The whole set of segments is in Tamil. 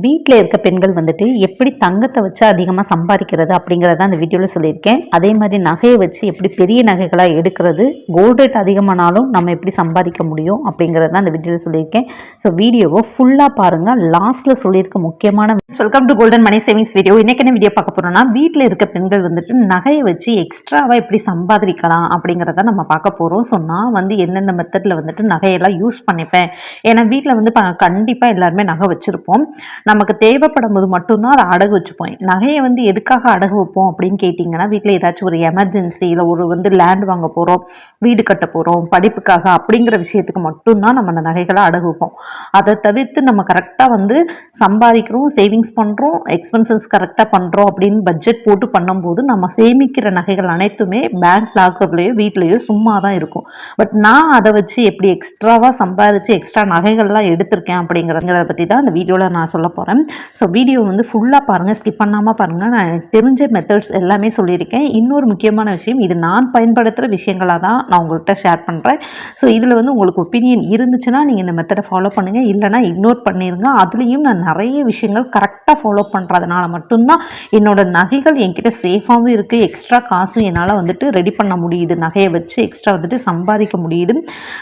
வீட்டில் இருக்க பெண்கள் வந்துட்டு எப்படி தங்கத்தை வச்சு அதிகமாக சம்பாதிக்கிறது அப்படிங்கிறத அந்த வீடியோவில் சொல்லியிருக்கேன். அதே மாதிரி நகையை வச்சு எப்படி பெரிய நகைகளாக எடுக்கிறது கோல்டு ரேட் அதிகமானாலும் நம்ம எப்படி சம்பாதிக்க முடியும் அப்படிங்கிறத அந்த வீடியோவில் சொல்லியிருக்கேன். ஸோ வீடியோவை ஃபுல்லாக பாருங்கள் லாஸ்ட்டில் சொல்லியிருக்க முக்கியமான welcome to golden money savings video இன்றைக்கி என்ன வீடியோ பார்க்க போகிறோம்னா வீட்டில் இருக்க பெண்கள் வந்துட்டு நகையை வச்சு எக்ஸ்ட்ராவாக எப்படி சம்பாதிக்கலாம் அப்படிங்கிறத நம்ம பார்க்க போகிறோம் ஸோ நான் வந்து எந்தெந்த மெத்தடில் வந்துட்டு நகையெல்லாம் யூஸ் பண்ணிப்பேன். ஏன்னா வீட்டில் வந்து கண்டிப்பாக எல்லாருமே நகை வச்சுருப்போம். நமக்கு தேவைப்படும் போது மட்டும்தான் அதை அடகு வச்சுப்போம். நகையை வந்து எதுக்காக அடகு வைப்போம் அப்படின்னு கேட்டிங்கன்னா வீட்டில் ஏதாச்சும் ஒரு எமர்ஜென்சி இல்லை ஒரு வந்து லேண்ட் வாங்க போகிறோம் வீடு கட்ட போகிறோம் படிப்புக்காக அப்படிங்கிற விஷயத்துக்கு மட்டும்தான் நம்ம அந்த நகைகளை அடகு வைப்போம். அதை தவிர்த்து நம்ம கரெக்டாக வந்து சம்பாதிக்கிறோம் சேவிங்ஸ் பண்ணுறோம் எக்ஸ்பென்சஸ் கரெக்டாக பண்ணுறோம் அப்படின்னு பட்ஜெட் போட்டு பண்ணும்போது நம்ம சேமிக்கிற நகைகள் அனைத்துமே பேங்க் லாக்கர்லேயோ வீட்லேயோ சும்மா தான் இருக்கும். பட் நான் அதை வச்சு எப்படி எக்ஸ்ட்ராவாக சம்பாதிச்சு எக்ஸ்ட்ரா நகைகள்லாம் எடுத்திருக்கேன் அப்படிங்கிறத பற்றி தான் அந்த வீடியோவில் நான் சொல்ல போகிறேன் ஸோ வீடியோ வந்து ஃபுல்லாக பாருங்கள் ஸ்கிப் பண்ணாமல் பாருங்கள் நான் எனக்கு தெரிஞ்ச மெத்தட்ஸ் எல்லாமே சொல்லியிருக்கேன். இன்னொரு முக்கியமான விஷயம் இது நான் பயன்படுத்துகிற விஷயங்களாக தான் நான் உங்கள்கிட்ட ஷேர் பண்ணுறேன் ஸோ இதில் வந்து உங்களுக்கு ஒப்பீனியன் இருந்துச்சுன்னா நீங்கள் இந்த மெத்தடை ஃபாலோ பண்ணுங்கள் இல்லைனா இக்னோர் பண்ணிடுங்க அதுலேயும் நான் நிறைய விஷயங்கள் கரெக்டாக ஃபாலோ பண்ணுறதுனால மட்டும்தான் என்னோட நகைகள் என்கிட்ட சேஃபாகவும் இருக்குது எக்ஸ்ட்ரா காசும் என்னால் வந்துட்டு ரெடி பண்ண முடியுது. நகையை வச்சு எக்ஸ்ட்ரா வந்துட்டு சம்பாதிக்க முடியுது.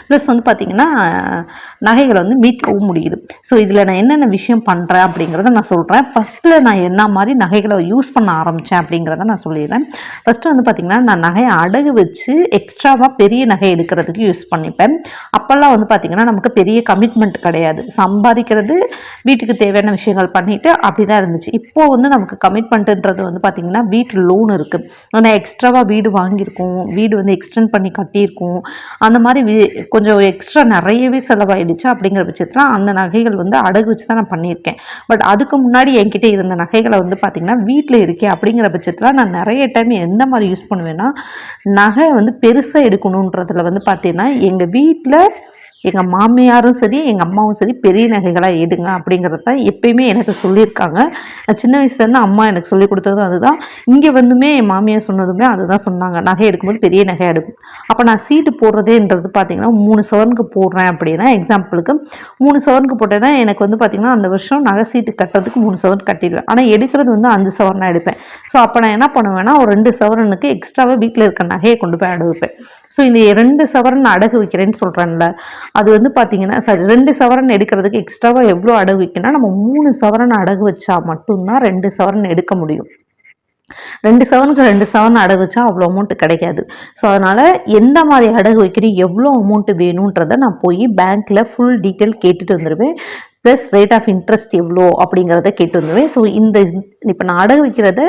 ப்ளஸ் வந்து பார்த்திங்கன்னா நகைகளை வந்து மீட்கவும் முடியுது. ஸோ இதில் நான் என்னென்ன விஷயம் பண்ணுறேன் அப்படிங்கிறத நான் சொல்கிறேன் ஃபஸ்ட்டில் நான் என்ன மாதிரி நகைகளை யூஸ் பண்ண ஆரம்பித்தேன் அப்படிங்கிறத நான் சொல்லிடுறேன். ஃபஸ்ட்டு வந்து பார்த்திங்கன்னா நான் நகையை அடகு வச்சு எக்ஸ்ட்ராவாக பெரிய நகை எடுக்கிறதுக்கு யூஸ் பண்ணிப்பேன். அப்போல்லாம் வந்து பார்த்திங்கன்னா நமக்கு பெரிய கமிட்மெண்ட் கிடையாது. சம்பாதிக்கிறது வீட்டுக்கு தேவையான விஷயங்கள் பண்ணிவிட்டு அப்படி தான் இருந்துச்சு. இப்போது வந்து நமக்கு கமிட்மெண்ட்டுன்றது வந்து பார்த்திங்கன்னா வீட்டு லோன் இருக்குது ஆனால் எக்ஸ்ட்ராவாக வீடு வாங்கியிருக்கோம். வீடு வந்து எக்ஸ்டெண்ட் பண்ணி கட்டியிருக்கோம். அந்த மாதிரி கொஞ்சம் எக்ஸ்ட்ரா நிறையவே செலவாயிடுச்சு அப்படிங்கிற பட்சத்தில் அந்த நகைகள் வந்து அடகு வச்சு தான் நான் பண்ணியிருக்கேன். பட் அதுக்கு முன்னாடி என்கிட்ட இருந்த நகைகளை வந்து பார்த்திங்கன்னா வீட்டில் இருக்கேன் அப்படிங்கிற பட்சத்தில் நான் நிறைய டைம் எந்த மாதிரி யூஸ் பண்ணுவேன்னா நகை வந்து பெருசாக எடுக்கணுன்றதில் வந்து பார்த்திங்கன்னா எங்கள் வீட்டில் எங்கள் மாமியாரும் சரி எங்கள் அம்மாவும் சரி பெரிய நகைகளாக எடுங்க அப்படிங்கிறது தான் எப்பயுமே எனக்கு சொல்லியிருக்காங்க. நான் சின்ன வயசுலேருந்து அம்மா எனக்கு சொல்லி கொடுத்ததும் அதுதான். இங்கே வந்துமே என் மாமியார் சொன்னதுமே அதுதான் சொன்னாங்க. நகை எடுக்கும்போது பெரிய நகை எடுக்கும். அப்போ நான் சீட்டு போடுறதேன்றது பார்த்திங்கன்னா மூணு சவரனுக்கு போடுறேன் அப்படின்னா எக்ஸாம்பிளுக்கு மூணு சவரனுக்கு போட்டேன்னா எனக்கு வந்து பார்த்திங்கன்னா அந்த வருஷம் நகை சீட்டு கட்டுறதுக்கு மூணு சவரன் கட்டிடுவேன். ஆனால் எடுக்கிறது வந்து அஞ்சு சவரனாக எடுப்பேன். ஸோ அப்போ நான் என்ன பண்ணுவேன்னா ஒரு ரெண்டு சவரனுக்கு எக்ஸ்ட்ராவாக வீட்டில் இருக்க நகையை கொண்டு போய் அடுவிப்பேன். ஸோ இந்த ரெண்டு சவரன் அடகு வைக்கிறேன்னு சொல்கிறேன்ல அது வந்து பார்த்தீங்கன்னா சரி ரெண்டு சவரன் எடுக்கிறதுக்கு எக்ஸ்ட்ராவாக எவ்வளோ அடகு வைக்கணும்னா நம்ம மூணு சவரன் அடகு வச்சா மட்டும்தான் ரெண்டு சவரன் எடுக்க முடியும். ரெண்டு செவனுக்கு ரெண்டு செவன் அடகு வச்சா அவ்வளோ அமௌண்ட் கிடைக்காது. ஸோ அதனால் எந்த மாதிரி அடகு வைக்கிறீங்க எவ்வளோ அமௌண்ட்டு வேணுன்றதை நான் போய் பேங்க்கில் ஃபுல் டீட்டெயில் கேட்டுட்டு வந்துடுவேன் ப்ளஸ் ரேட் ஆஃப் இன்ட்ரெஸ்ட் எவ்வளோ அப்படிங்கிறத கேட்டு வந்துடுவேன் ஸோ இந்த இப்போ நான் அடகு வைக்கிறத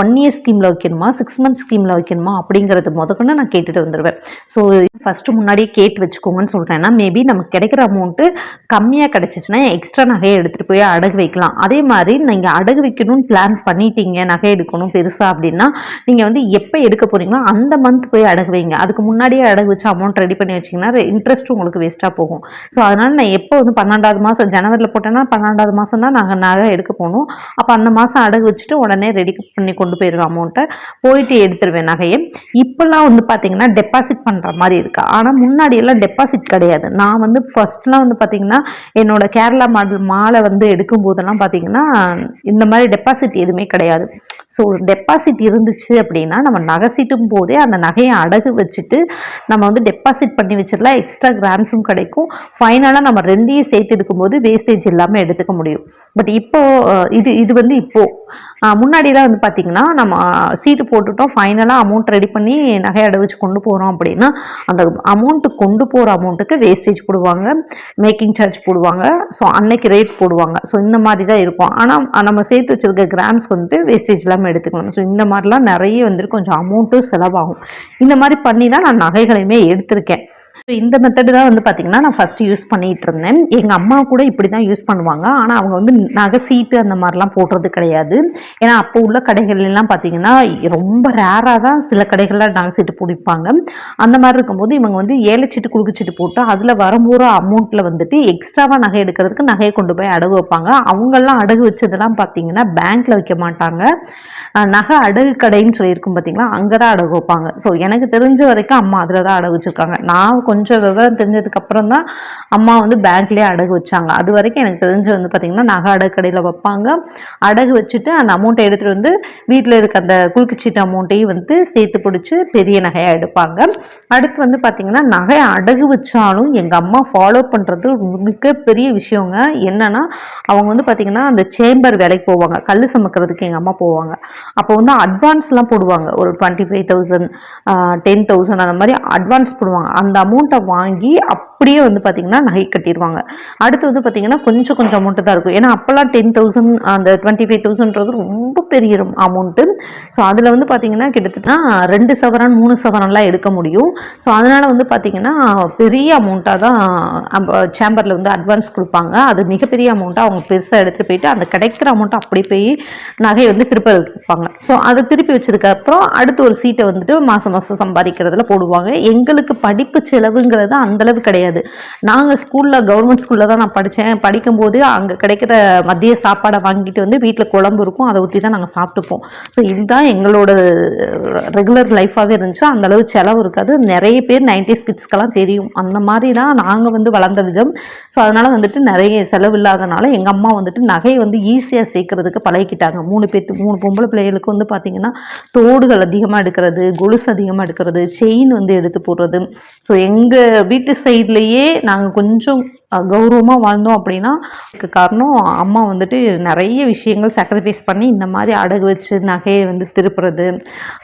ஒன் இயர் ஸ்கீமில் வைக்கணுமா சிக்ஸ் மந்த் ஸ்கீமில் வைக்கணுமா அப்படிங்கிறது முதக்கொண்டு நான் கேட்டுட்டு வந்துடுவேன் ஸோ ஃபஸ்ட்டு முன்னாடியே கேட்டு வச்சுக்கோங்கன்னு சொல்கிறேன்னா மேபி நமக்கு கிடைக்கிற அமௌண்ட்டு கம்மியாக கிடச்சிச்சின்னா எக்ஸ்ட்ரா நகையை எடுத்துகிட்டு போய் அடகு வைக்கலாம். அதே மாதிரி நீங்கள் அடகு வைக்கணும்னு பிளான் பண்ணிட்டீங்க நகை எடுக்கணும் பெருசாக அப்படின்னா நீங்கள் வந்து எப்போ எடுக்க போகிறீங்களோ அந்த மந்த் போய் அடகு வைங்க. அதுக்கு முன்னாடியே அடகு வச்சு அமௌண்ட் ரெடி பண்ணி வச்சிங்கன்னா இன்ட்ரெஸ்ட் உங்களுக்கு வேஸ்ட்டாக போகும். ஸோ அதனால் நான் எப்போ வந்து பன்னெண்டாவது மாதம் ஜன ஜனவரியில் போட்டேன்னா பன்னெண்டாவது மாதம் தான் நாங்கள் நகை எடுக்க போகணும் அப்போ அந்த மாதம் அடகு வச்சுட்டு உடனே ரெடி பண்ணி கொண்டு போயிடுவோம் அமௌண்ட்டை போயிட்டு எடுத்துருவேன் நகையை. இப்போல்லாம் வந்து பார்த்தீங்கன்னா டெபாசிட் பண்ணுற மாதிரி இருக்கா. ஆனால் முன்னாடியெல்லாம் டெபாசிட் கிடையாது. நான் வந்து ஃபர்ஸ்ட்லாம் வந்து பார்த்தீங்கன்னா என்னோடய கேரளா மாடல் மாலை வந்து எடுக்கும் போதெல்லாம் பார்த்தீங்கன்னா இந்த மாதிரி டெபாசிட் எதுவுமே கிடையாது. ஸோ டெபாசிட் இருந்துச்சு அப்படின்னா நம்ம நகை சீட்டும் போதே அந்த நகையை அடகு வச்சுட்டு நம்ம வந்து டெபாசிட் பண்ணி வச்சிடலாம். எக்ஸ்ட்ரா கிராம்ஸும் கிடைக்கும். ஃபைனலாக நம்ம ரெண்டையும் சேர்த்து எடுக்கும்போது வேஸ்டேஜ் இல்லாமல் எடுத்துக்க முடியும். பட் இப்போ இது இது வந்து இப்போது முன்னாடிலாம் வந்து பார்த்திங்கன்னா நம்ம சீட்டு போட்டுட்டோம் ஃபைனலாக அமௌண்ட் ரெடி பண்ணி நகை அடை வச்சு கொண்டு போகிறோம் அப்படின்னா அந்த அமௌண்ட்டு கொண்டு போகிற அமௌண்ட்டுக்கு வேஸ்டேஜ் போடுவாங்க மேக்கிங் சார்ஜ் போடுவாங்க ஸோ அன்னைக்கு ரேட் போடுவாங்க. ஸோ இந்த மாதிரி தான் இருக்கும் ஆனால் நம்ம சேர்த்து வச்சுருக்க கிராம்ஸ் வந்துட்டு வேஸ்டேஜ் இல்லாமல் எடுத்துக்கணும். ஸோ இந்த மாதிரிலாம் நிறைய வந்துட்டு கொஞ்சம் அமௌண்ட்டும் செலவாகும். இந்த மாதிரி பண்ணி தான் நான் நகைகளையுமே எடுத்திருக்கேன். ஸோ இந்த மெத்தடு தான் வந்து பார்த்திங்கன்னா நான் ஃபஸ்ட்டு யூஸ் பண்ணிகிட்டு இருந்தேன். எங்கள் அம்மா கூட இப்படி தான் யூஸ் பண்ணுவாங்க. ஆனால் அவங்க வந்து நகை சீட்டு அந்த மாதிரிலாம் போடுறது கிடையாது. ஏன்னா அப்போ உள்ள கடைகள்லாம் பார்த்திங்கன்னா ரொம்ப ரேராக தான் சில கடைகளில் நகை சீட்டு பிடிப்பாங்க. அந்த மாதிரி இருக்கும்போது இவங்க வந்து ஏழை சீட்டு குழுக்கு போட்டு அதில் வரும்போது அமௌண்ட்டில் வந்துட்டு எக்ஸ்ட்ராவாக நகை எடுக்கிறதுக்கு நகையை கொண்டு போய் அடகு வைப்பாங்க. அவங்கெல்லாம் அடகு வச்சதெல்லாம் பார்த்தீங்கன்னா பேங்க்கில் வைக்க மாட்டாங்க. நகை அடகு கடைன்னு சொல்லியிருக்கும் பார்த்தீங்கன்னா அங்கே தான் அடகு வைப்பாங்க. ஸோ எனக்கு தெரிஞ்ச வரைக்கும் அம்மா அதில் தான் அடகு வச்சுருக்காங்க. நான் கொஞ்சம் கொஞ்சம் விவரம் தெரிஞ்சதுக்கப்புறம் தான் அம்மா வந்து பேங்க்லேயே அடகு வச்சாங்க. அது வரைக்கும் எனக்கு தெரிஞ்சு வந்து பார்த்திங்கன்னா நகை அடகு கடையில் வைப்பாங்க. அடகு வச்சுட்டு அந்த அமௌண்ட்டை எடுத்துகிட்டு வந்து வீட்டில் இருக்க அந்த குறுக்குச்சீட்டு அமௌண்ட்டையும் வந்து சேர்த்து பிடிச்சி பெரிய நகையாக எடுப்பாங்க. அடுத்து வந்து பார்த்திங்கன்னா நகை அடகு வச்சாலும் எங்கள் அம்மா ஃபாலோ பண்ணுறது மிகப்பெரிய விஷயங்க. என்னென்னா அவங்க வந்து பார்த்திங்கன்னா அந்த சேம்பர் வேலைக்கு போவாங்க. கல் சுமக்கிறதுக்கு எங்கள் அம்மா போவாங்க. அப்போ வந்து அட்வான்ஸ்லாம் போடுவாங்க. ஒரு twenty five thousand ten thousand அந்த மாதிரி அட்வான்ஸ் போடுவாங்க. அந்த அமௌண்ட் அமௌண்ட்டை வாங்கி அப்படியே வந்து பார்த்திங்கன்னா நகை கட்டிடுவாங்க அடுத்து வந்து பார்த்திங்கன்னா கொஞ்சம் கொஞ்சம் அமௌண்ட்டு தான் இருக்கும். ஏன்னா அப்போல்லாம் டென் தௌசண்ட் அந்த டுவெண்ட்டி ஃபைவ் தௌசண்ட்றது ரொம்ப பெரிய அமௌண்ட்டு ஸோ அதில் வந்து பார்த்திங்கன்னா கிட்டத்தட்ட ரெண்டு சவரன் மூணு சவரன்லாம் எடுக்க முடியும். ஸோ அதனால் வந்து பார்த்திங்கன்னா பெரிய அமௌண்ட்டாக தான் சேம்பரில் வந்து அட்வான்ஸ் கொடுப்பாங்க. அது மிகப்பெரிய அமௌண்ட்டாக அவங்க பெருசாக எடுத்துகிட்டு போயிட்டு அந்த கிடைக்கிற அமௌண்ட்டை அப்படி போய் நகையை வந்து திருப்பி கொடுப்பாங்க ஸோ அதை திருப்பி வச்சதுக்கப்புறம் அடுத்து ஒரு சீட்டை வந்துட்டு மாதம் மாதம் சம்பாதிக்கிறதுல போடுவாங்க. எங்களுக்கு படிப்பு செலவு செலவுங்கிறது அந்தளவு கிடையாது. நாங்கள் ஸ்கூலில் கவர்மெண்ட் ஸ்கூலில் தான் நான் படித்தேன் படிக்கும்போது அங்கே கிடைக்கிற மதிய சாப்பாடை வாங்கிட்டு வந்து வீட்டில் குழம்பு இருக்கும். அதை ஊற்றி தான் நாங்கள் சாப்பிட்டுப்போம். ஸோ இதுதான் எங்களோட ரெகுலர் லைஃபாகவே இருந்துச்சு. அந்தளவு செலவு இருக்காது. நிறைய பேர் நைன்டிஸ் கிட்ஸ்க்கெல்லாம் தெரியும். அந்த மாதிரி தான் நாங்கள் வந்து வளர்ந்த விதம். ஸோ அதனால் வந்துட்டு நிறைய செலவு இல்லாதனால எங்கள் அம்மா வந்துட்டு நகையை வந்து ஈஸியாக சேர்க்கறதுக்கு பழகிக்கிட்டாங்க. மூணு பேர்த்து மூணு பொம்பளை பிள்ளைகளுக்கு வந்து பார்த்திங்கன்னா தோடுகள் அதிகமாக எடுக்கிறது கொலுசு அதிகமாக எடுக்கிறது செயின் வந்து எடுத்து போடுறது. ஸோ எங் எங்கள் வீட்டு சைட்லேயே நாங்கள் கொஞ்சம் கௌரவமாக வாழ்ந்தோம் அப்படின்னா அதுக்கு காரணம் அம்மா வந்துட்டு நிறைய விஷயங்கள் சாக்ரிஃபைஸ் பண்ணி இந்த மாதிரி அடகு வச்சு நகையை வந்து திருப்புறது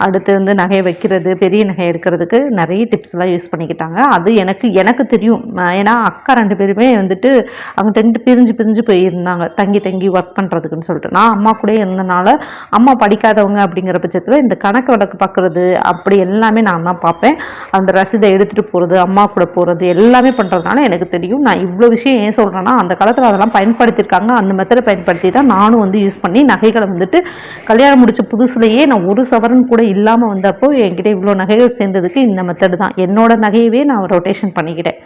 அடுத்து வந்து நகையை வைக்கிறது பெரிய நகை எடுக்கிறதுக்கு நிறைய டிப்ஸ்லாம் யூஸ் பண்ணிக்கிட்டாங்க. அது எனக்கு எனக்கு தெரியும். ஏன்னா அக்கா ரெண்டு பேருமே வந்துட்டு அவங்க ரெண்டு பிரிஞ்சு பிரிஞ்சு போயிருந்தாங்க. தங்கி தங்கி ஒர்க் பண்ணுறதுக்குன்னு சொல்லிட்டு. நான் அம்மா கூட இருந்தனால அம்மா படிக்காதவங்க அப்படிங்கிற பட்சத்தில் இந்த கணக்கு வழக்கு பார்க்குறது அப்படி எல்லாமே நான் தான் பார்ப்பேன். அந்த ரசீதை எடுத்துகிட்டு போகிறது அம்மா கூட போகிறது எல்லாமே பண்ணுறதுனால எனக்கு தெரியும். நான் இவ்வளோ விஷயம் ஏன் சொல்கிறேன்னா அந்த காலத்தில் அதெல்லாம் பயன்படுத்தியிருக்காங்க. அந்த மெத்தடை பயன்படுத்தி தான் நானும் வந்து யூஸ் பண்ணி நகைகளை வந்துட்டு கல்யாணம் முடித்த புதுசுலேயே நான் ஒரு சவரன் கூட இல்லாமல் வந்தப்போ என்கிட்ட இவ்வளோ நகைகள் சேர்ந்ததுக்கு இந்த மெத்தடு தான். என்னோடய நகையவே நான் ரொட்டேஷன் பண்ணிக்கிட்டேன்.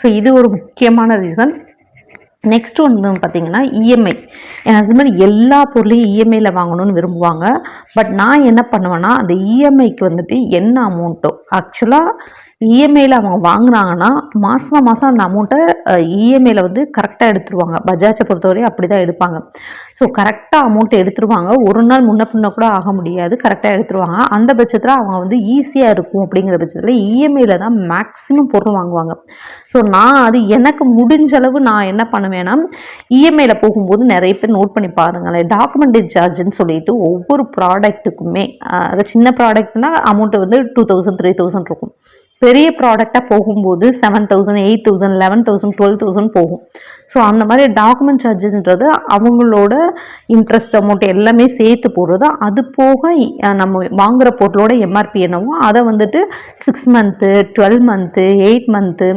ஸோ இது ஒரு முக்கியமான ரீசன் நெக்ஸ்ட் ஒன்று பார்த்தீங்கன்னா இஎம்ஐ என் ஹஸ்பண்ட் எல்லா பொருளையும் இஎம்ஐயில் வாங்கணும்னு விரும்புவாங்க. பட் நான் என்ன பண்ணுவேன்னா அந்த இஎம்ஐக்கு வந்துட்டு என்ன அமௌண்ட்டோ ஆக்சுவலாக இஎம்ஐயில் அவங்க வாங்கினாங்கன்னா மாதம் மாதம் அந்த அமௌண்ட்டை இஎம்ஐயில் வந்து கரெக்டாக எடுத்துருவாங்க. பஜாஜை பொறுத்தவரையும் அப்படி தான் எடுப்பாங்க ஸோ கரெக்டாக அமௌண்ட்டை எடுத்துருவாங்க. ஒரு நாள் முன்ன பின்ன கூட ஆக முடியாது. கரெக்டாக எடுத்துருவாங்க. அந்த பட்சத்தில் அவங்க வந்து ஈஸியாக இருக்கும் அப்படிங்கிற பட்சத்தில் இஎம்ஐயில் தான் மேக்ஸிமம் பொருள் வாங்குவாங்க. ஸோ நான் அது எனக்கு முடிஞ்ச அளவு நான் என்ன பண்ணுவேன்னா இஎம்ஐயில் போகும்போது நிறைய பேர் நோட் பண்ணி பாருங்களேன். டாக்குமெண்டேஜ் சார்ஜ்னு சொல்லிட்டு ஒவ்வொரு ப்ராடக்ட்டுக்குமே அது சின்ன ப்ராடக்ட்னால் அமௌண்ட்டு வந்து டூ தௌசண்ட் த்ரீ தௌசண்ட் இருக்கும். பெரிய ப்ராடக்டாக போகும்போது seven thousand eight thousand eleven thousand twelve thousand போகும். ஸோ அந்த மாதிரி டாக்குமெண்ட் சார்ஜஸ்ன்றது அவங்களோட இன்ட்ரெஸ்ட் அமௌண்ட் எல்லாமே சேர்த்து போடுறது. அது போக நம்ம வாங்குகிற பொருளோட எம்ஆர்பி என்னவோ அதை வந்துட்டு six month twelve month eight month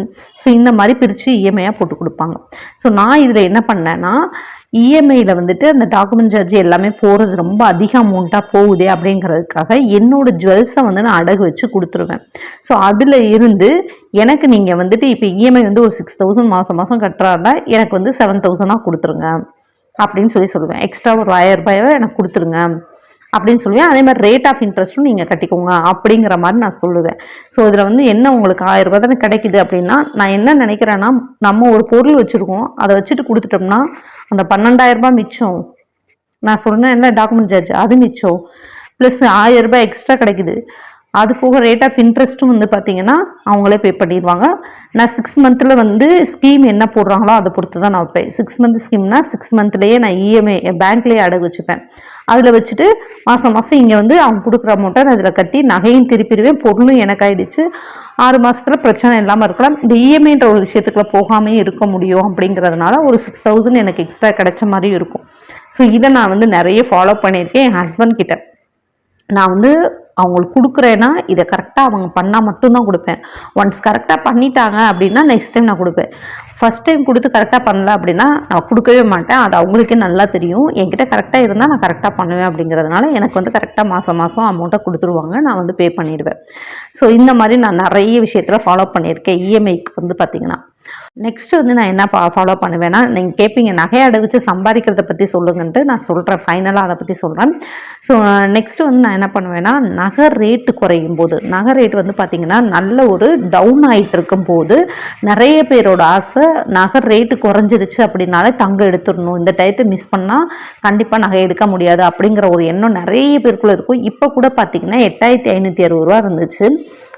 so இந்த மாதிரி பிரித்து இஎம்ஐயாக போட்டு கொடுப்பாங்க. ஸோ நான் இதில் என்ன பண்ணேன்னா இஎம்ஐயில் வந்துட்டு அந்த டாக்குமெண்ட் சார்ஜ் எல்லாமே போகிறது ரொம்ப அதிக அமௌண்ட்டாக போகுதே அப்படிங்கிறதுக்காக என்னோட ஜுவல்ஸை வந்து நான் அடகு வச்சு கொடுத்துருவேன். ஸோ அதில் இருந்து எனக்கு நீங்கள் வந்துட்டு இப்போ இஎம்ஐ வந்து ஒரு சிக்ஸ் தௌசண்ட் மாதம் மாதம் கட்டுறாருன்னா எனக்கு வந்து செவன் தௌசண்டாக கொடுத்துருங்க. அப்படின்னு சொல்லி சொல்லுவேன். எக்ஸ்ட்ரா ஒரு ஆயிரம் ரூபாயை எனக்கு கொடுத்துருங்க. அப்படின்னு சொல்லுவேன். அதே மாதிரி ரேட் ஆஃப் இன்ட்ரெஸ்ட்டும் நீங்கள் கட்டிக்கோங்க அப்படிங்கிற மாதிரி நான் சொல்லுவேன். ஸோ இதில் வந்து என்ன உங்களுக்கு ஆயிரம் ரூபாய் தானே கிடைக்குது அப்படின்னா நான் என்ன நினைக்கிறேன்னா நம்ம ஒரு பொருள் வச்சுருக்கோம். அதை வச்சுட்டு கொடுத்துட்டோம்னா அந்த பன்னெண்டாயிரம் ரூபாய் மிச்சம். நான் சொன்னேன் என்ன டாக்குமெண்ட் சார்ஜ் அது மிச்சம். ப்ளஸ் ஆயிரம் ரூபாய் எக்ஸ்ட்ரா கிடைக்குது. அது போக ரேட் ஆஃப் இன்ட்ரெஸ்ட்டும் வந்து பார்த்தீங்கன்னா அவங்களே பே பண்ணிடுவாங்க. நான் சிக்ஸ் மந்தில் வந்து ஸ்கீம் என்ன போடுறாங்களோ அதை பொறுத்து தான் நான் வைப்பேன் சிக்ஸ் மந்த் ஸ்கீம்னா சிக்ஸ் மந்த்லேயே நான் இஎம்ஐ என் பேங்க்லேயே அடகு வச்சுப்பேன். அதில் வச்சுட்டு மாதம் மாதம் இங்கே வந்து அவங்க கொடுக்குற அமௌண்ட்டை நான் இதில் கட்டி நகையும் திருப்பிடுவேன் பொருளும் எனக்கு ஆயிடுச்சு. ஆறு மாதத்தில் பிரச்சனை இல்லாமல் இருக்கலாம். இந்த இஎம்ஐன்ற ஒரு விஷயத்துக்குள்ள போகாமே இருக்க முடியும் அப்படிங்கிறதுனால ஒரு சிக்ஸ் தௌசண்ட் எனக்கு எக்ஸ்ட்ரா கிடைச்ச மாதிரியும் இருக்கும். ஸோ இதை நான் வந்து நிறைய ஃபாலோ பண்ணியிருக்கேன் என் ஹஸ்பண்ட் கிட்ட. நான் வந்து அவங்களுக்கு கொடுக்குறேன்னா இதை கரெக்டாக அவங்க பண்ணால் மட்டும்தான் கொடுப்பேன். ஒன்ஸ் கரெக்டாக பண்ணிட்டாங்க அப்படின்னா நெக்ஸ்ட் டைம் நான் கொடுப்பேன். ஃபஸ்ட் டைம் கொடுத்து கரெக்டாக பண்ணல அப்படின்னா நான் கொடுக்கவே மாட்டேன். அது அவங்களுக்கே நல்லா தெரியும். என்கிட்ட கரெக்டாக இருந்தால் நான் கரெக்டாக பண்ணுவேன் அப்படிங்கிறதுனால எனக்கு வந்து கரெக்டாக மாதம் மாதம் அமௌண்ட்டை கொடுத்துருவாங்க. நான் வந்து பே பண்ணிடுவேன். ஸோ இந்த மாதிரி நான் நிறைய விஷயத்தில் ஃபாலோ பண்ணியிருக்கேன். இஎம்ஐக்கு வந்து பார்த்திங்கன்னா நெக்ஸ்ட் வந்து நான் என்ன ஃபாலோ பண்ணுவேன்னா நீங்கள் கேட்பீங்க நகை அடகுச்சு சம்பாதிக்கிறத பற்றி சொல்லுங்கன்ட்டு நான் சொல்கிறேன் ஃபைனலாக அதை பற்றி சொல்கிறேன் ஸோ நெக்ஸ்ட் வந்து நான் என்ன பண்ணுவேன்னா நகை ரேட்டு குறையும் போது நகை ரேட் வந்து பார்த்திங்கன்னா நல்ல ஒரு டவுன் ஆகிட்டு இருக்கும் போது நிறைய பேரோட ஆசை நகை ரேட்டு குறைஞ்சிருச்சு அப்படின்னாலே தங்கம் எடுத்துடணும். இந்த டயத்தை மிஸ் பண்ணால் கண்டிப்பாக நகை எடுக்க முடியாது அப்படிங்கிற ஒரு எண்ணம் நிறைய பேருக்குள்ளே இருக்கும். இப்போ கூட பார்த்தீங்கன்னா எட்டாயிரத்தி ஐநூற்றி அறுபது ரூபா இருந்துச்சு.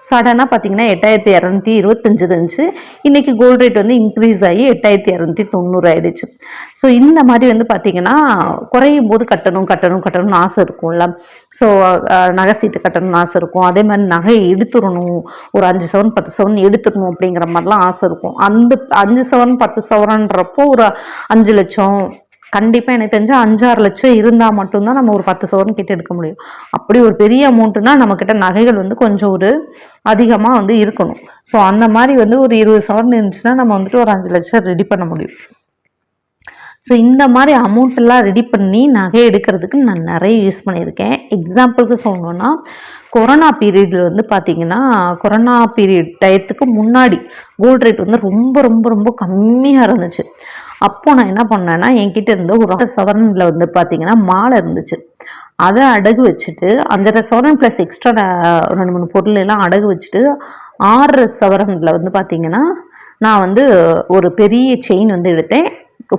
சடனாக பார்த்தீங்கன்னா எட்டாயிரத்தி இரநூத்தி இருபத்தஞ்சு இருந்துச்சு. இன்றைக்கி கோல்டு ரேட் வந்து இன்க்ரீஸ் ஆகி எட்டாயிரத்தி இரநூத்தி தொண்ணூறு ஆயிடுச்சு. ஸோ இந்த மாதிரி வந்து பார்த்தீங்கன்னா குறையும் போது கட்டணும் கட்டணும் கட்டணும்னு ஆசை இருக்கும்ல. ஸோ நகை சீட்டு கட்டணும்னு ஆசை இருக்கும். அதே மாதிரி நகையை எடுத்துடணும். ஒரு அஞ்சு சவன் பத்து சவன் எடுத்துடணும் அப்படிங்கிற மாதிரிலாம் ஆசை இருக்கும். அந்த அஞ்சு சவன் பத்து சவரன்றப்போ ஒரு அஞ்சு லட்சம் கண்டிப்பாக எனக்கு தெரிஞ்சு அஞ்சாறு லட்சம் இருந்தால் மட்டும்தான் நம்ம ஒரு பத்து சவரன் கிட்ட எடுக்க முடியும். அப்படி ஒரு பெரிய அமௌண்ட்டுனா நம்மக்கிட்ட நகைகள் வந்து கொஞ்சம் ஒரு அதிகமாக வந்து இருக்கணும். ஸோ அந்த மாதிரி வந்து ஒரு இருபது சவரன் இருந்துச்சுன்னா நம்ம வந்துட்டு ஒரு அஞ்சு லட்சம் ரெடி பண்ண முடியும். ஸோ இந்த மாதிரி அமௌண்ட்டெல்லாம் ரெடி பண்ணி நகை எடுக்கிறதுக்கு நான் நிறைய யூஸ் பண்ணியிருக்கேன். எக்ஸாம்பிளுக்கு சொல்லணுன்னா கொரோனா பீரியடில் வந்து பார்த்திங்கன்னா கொரோனா பீரியட் டயத்துக்கு முன்னாடி கோல்டு ரேட் வந்து ரொம்ப ரொம்ப ரொம்ப கம்மியாக இருந்துச்சு. அப்போ நான் என்ன பண்ணேன்னா என்கிட்ட இருந்த ஒரு சவரனில் வந்து பார்த்தீங்கன்னா மாலை இருந்துச்சு. அதை அடகு வச்சுட்டு அந்த சவரன் ப்ளஸ் எக்ஸ்ட்ரா ரெண்டு மூணு பொருள் எல்லாம் அடகு வச்சுட்டு ஆறு சவரனில் வந்து பார்த்தீங்கன்னா நான் வந்து ஒரு பெரிய செயின் வந்து எடுத்தேன்.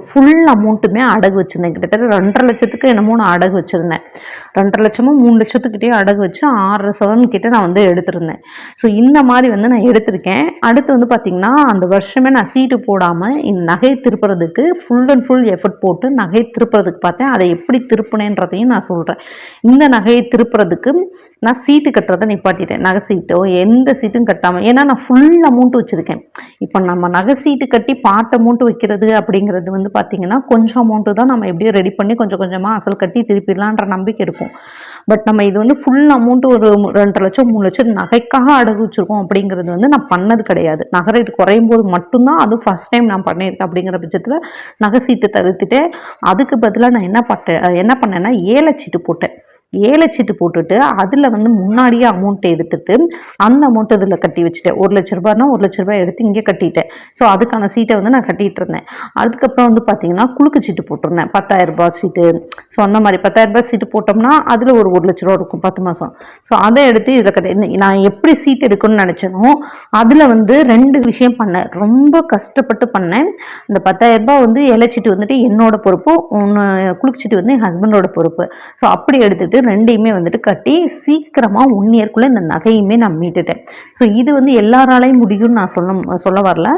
ஃபுல் அமௌண்ட்டுமே அடகு வச்சுருந்தேன். கிட்டத்தட்ட ரெண்டரை லட்சத்துக்கு என்னமோ நான் அடகு வச்சுருந்தேன். ரெண்டரை லட்சமோ மூணு லட்சத்துக்கிட்டே அடகு வச்சு ஆறரை சவரன் கிட்டே நான் வந்து எடுத்திருந்தேன். ஸோ இந்த மாதிரி வந்து நான் எடுத்திருக்கேன். அடுத்து வந்து பார்த்திங்கன்னா அந்த வருஷமே நான் சீட்டு போடாமல் இந்த நகை திருப்புறதுக்கு ஃபுல் அண்ட் ஃபுல் எஃபர்ட் போட்டு நகை திருப்புறதுக்கு பார்த்தேன். அதை எப்படி திருப்பினேன்றதையும் நான் சொல்கிறேன் இந்த நகையை திருப்புறதுக்கு நான் சீட்டு கட்டுறதை நிப்பாட்டிட்டேன். நகை சீட்டோ எந்த சீட்டும் கட்டாமல் ஏன்னா நான் ஃபுல் அமௌண்ட் வச்சுருக்கேன். இப்போ நம்ம நகை சீட்டு கட்டி பாட்டு அமௌண்ட் வைக்கிறது அப்படிங்கிறது வந்து வந்து பார்த்திங்கன்னா கொஞ்சம் அமௌண்ட்டு தான் நம்ம எப்படியோ ரெடி பண்ணி கொஞ்சம் கொஞ்சமாக அசல் கட்டி திருப்பிடலான்ற நம்பிக்கை இருக்கும். பட் நம்ம இது வந்து ஃபுல் அமௌண்ட்டு ஒரு ரெண்டரை லட்சம் மூணு லட்சம் நகைக்காக அடகு வச்சுருக்கோம் அப்படிங்கிறது வந்து நான் பண்ணது கிடையாது. நகை ரேட் குறையும் போது மட்டும்தான் அது ஃபஸ்ட் டைம் நான் பண்ணியிருக்கேன் அப்படிங்கிற பட்சத்தில் நகை சீட்டு தவிர்த்துட்டு அதுக்கு பதிலாக நான் என்ன பட்டேன் என்ன பண்ணேன்னா ஏலச்சீட்டு போட்டேன். ஏலச்சீட்டு போட்டுட்டு அதில் வந்து முன்னாடியே அமௌண்ட்டை எடுத்துட்டு அந்த அமௌண்ட் இதில் கட்டி வச்சுட்டேன். ஒரு லட்ச ரூபாய்னா ஒரு லட்ச ரூபாய் எடுத்து இங்கே கட்டிட்டேன். ஸோ அதுக்கான சீட்டை வந்து நான் கட்டிகிட்டு இருந்தேன். அதுக்கப்புறம் வந்து பார்த்தீங்கன்னா குலுக்கு சீட்டு போட்டிருந்தேன். பத்தாயிரம் ரூபாய் சீட்டு. ஸோ அந்த மாதிரி பத்தாயிரம் ரூபாய் சீட்டு போட்டோம்னா அதில் ஒரு ஒரு லட்ச ரூபா இருக்கும் பத்து மாதம் ஸோ அதை எடுத்து இதில் கட்டி நான் எப்படி சீட் எடுக்கணும்னு நினச்சேனோ அதில் வந்து ரெண்டு விஷயம் பண்ணேன். ரொம்ப கஷ்டப்பட்டு பண்ணேன். இந்த பத்தாயிரம் ரூபாய் வந்து இலைச்சீட்டு வந்துட்டு என்னோட பொறுப்பு ஒன்று குளிச்சுட்டு வந்து என் ஹஸ்பண்டோட பொறுப்பு. ஸோ அப்படி எடுத்துகிட்டு ரெண்டையுமே வந்துட்டு கட்டி சீக்கிரமாக ஒன் இயர்க்குள்ளே இந்த நகையுமே நான் மீட்டுட்டேன். ஸோ இது வந்து எல்லாராலையும் முடியும்னு நான் சொல்ல சொல்ல வரல.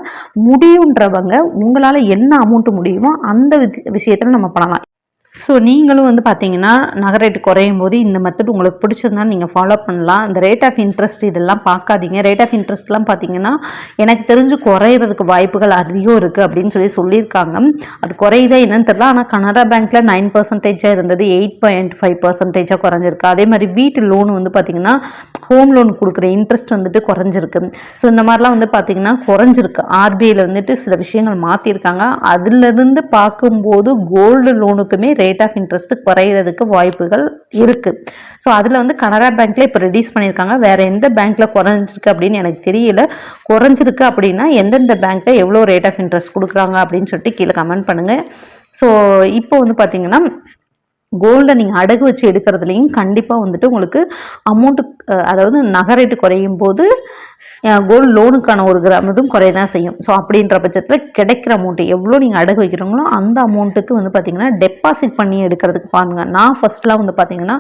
முடியுன்றவங்க உங்களால் என்ன அமௌண்ட் முடியுமோ அந்த விஷயத்தில் நம்ம பண்ணலாம். ஸோ நீங்களும் வந்து பார்த்தீங்கன்னா நகை ரேட்டு குறையும் போது இந்த மெத்தட் உங்களுக்கு பிடிச்சிருந்தா நீங்கள் ஃபாலோ பண்ணலாம். இந்த ரேட் ஆஃப் இன்ட்ரெஸ்ட் இதெல்லாம் பார்க்காதீங்க ரேட் ஆஃப் இன்ட்ரெஸ்ட்லாம் பார்த்தீங்கன்னா எனக்கு தெரிஞ்சு குறையிறதுக்கு வாய்ப்புகள் அதிகம் இருக்குது அப்படின்னு சொல்லி சொல்லியிருக்காங்க. அது குறையுதா என்னன்னு தெரியல. ஆனால் கனரா பேங்க்கில் நைன் பர்சன்டேஜாக இருந்தது. எயிட் பாயிண்ட் ஃபைவ் பர்சன்டேஜாக குறைஞ்சிருக்கு. அதே மாதிரி வீட்டு லோன் வந்து பார்த்திங்கன்னா ஹோம் லோன் கொடுக்குற இன்ட்ரெஸ்ட் வந்துட்டு குறைஞ்சிருக்கு. ஸோ இந்த மாதிரிலாம் வந்து பார்த்திங்கன்னா குறைஞ்சிருக்கு. ஆர்பிஐயில் வந்துட்டு சில விஷயங்கள் மாற்றிருக்காங்க அதுலேருந்து பார்க்கும்போது கோல்டு லோனுக்குமே ரேட் ஆஃப் இன்ட்ரெஸ்ட் குறையிறதுக்கு வாய்ப்புகள் இருக்குது ஸோ அதில் வந்து கனரா பேங்க்கில் இப்போ ரெடியூஸ் பண்ணியிருக்காங்க. வேறு எந்த பேங்க்கில் குறைஞ்சிருக்கு அப்படின்னு எனக்கு தெரியல. குறைஞ்சிருக்கு அப்படின்னா எந்தெந்த பேங்க்கில் எவ்வளோ ரேட் ஆஃப் இன்ட்ரெஸ்ட் கொடுக்குறாங்க அப்படின்னு சொல்லிட்டு கீழே கமெண்ட் பண்ணுங்கள் ஸோ இப்போ வந்து பார்த்திங்கன்னா கோல்டை நீங்கள் அடகு வச்சு எடுக்கிறதுலையும் கண்டிப்பாக வந்துட்டு உங்களுக்கு அமௌண்ட்டு அதாவது நகை ரேட்டு குறையும் போது கோல்டு லோனுக்கான ஒரு கிராம் இதுவும் குறைய தான் செய்யும். ஸோ அப்படின்ற பட்சத்தில் கிடைக்கிற அமௌண்ட்டு எவ்வளோ நீங்கள் அடகு வைக்கிறீங்களோ அந்த அமௌண்ட்டுக்கு வந்து பார்த்திங்கன்னா டெபாசிட் பண்ணி எடுக்கிறதுக்கு பாருங்கள் நான் ஃபஸ்ட்லாம் வந்து பார்த்திங்கன்னா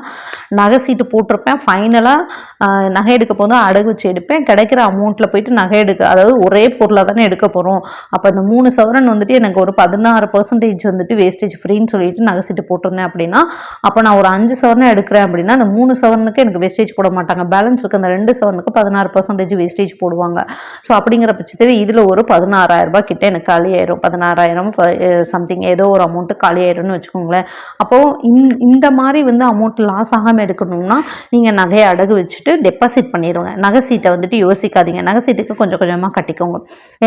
நகை சீட்டு போட்டிருப்பேன். ஃபைனலாக நகை எடுக்க போதும் அடகு வச்சு எடுப்பேன். கிடைக்கிற அமௌண்ட்டில் போயிட்டு நகை எடுக்க அதாவது ஒரே பொருளாக தானே எடுக்க போகிறோம் அப்போ அந்த மூணு சவரன் வந்துட்டு எனக்கு ஒரு பதினாறு பர்சன்டேஜ் வந்துட்டு வேஸ்டேஜ் ஃப்ரீன்னு சொல்லிட்டு நகை சீட்டு போட்டிருந்தேன் அப்படின்னா அப்போ நான் ஒரு அஞ்சு சவரனை எடுக்கிறேன் அப்படின்னா அந்த மூணு சவரனுக்கு எனக்கு வேஸ்டேஜ் போட மாட்டாங்க. பேலன்ஸ் இருக்க அந்த ரெண்டு சவரனுக்கு பதினாறு பர்சன்டேஜ் வேஸ்டேஜ் போடுவாங்க. ஸோ அப்படிங்கிற பட்சத்தில் இதில் ஒரு பதினாறாயிரரூபா கிட்டே எனக்கு காலியாயிரும். பதினாறாயிரம் சம்திங் ஏதோ ஒரு அமௌண்ட்டு காலியாயிரும்னு வச்சுக்கோங்களேன். அப்போது இந் இந்த மாதிரி வந்து அமௌண்ட் லாஸ் ஆகாமல் எடுக்கணும்னா நீங்கள் நகையை அடகு வச்சுட்டு டெபாசிட் பண்ணிடுவோங்க நகை சீட்டை வந்துட்டு யோசிக்காதீங்க. நகை சீட்டுக்கு கொஞ்சம் கொஞ்சமாக கட்டிக்கோங்க.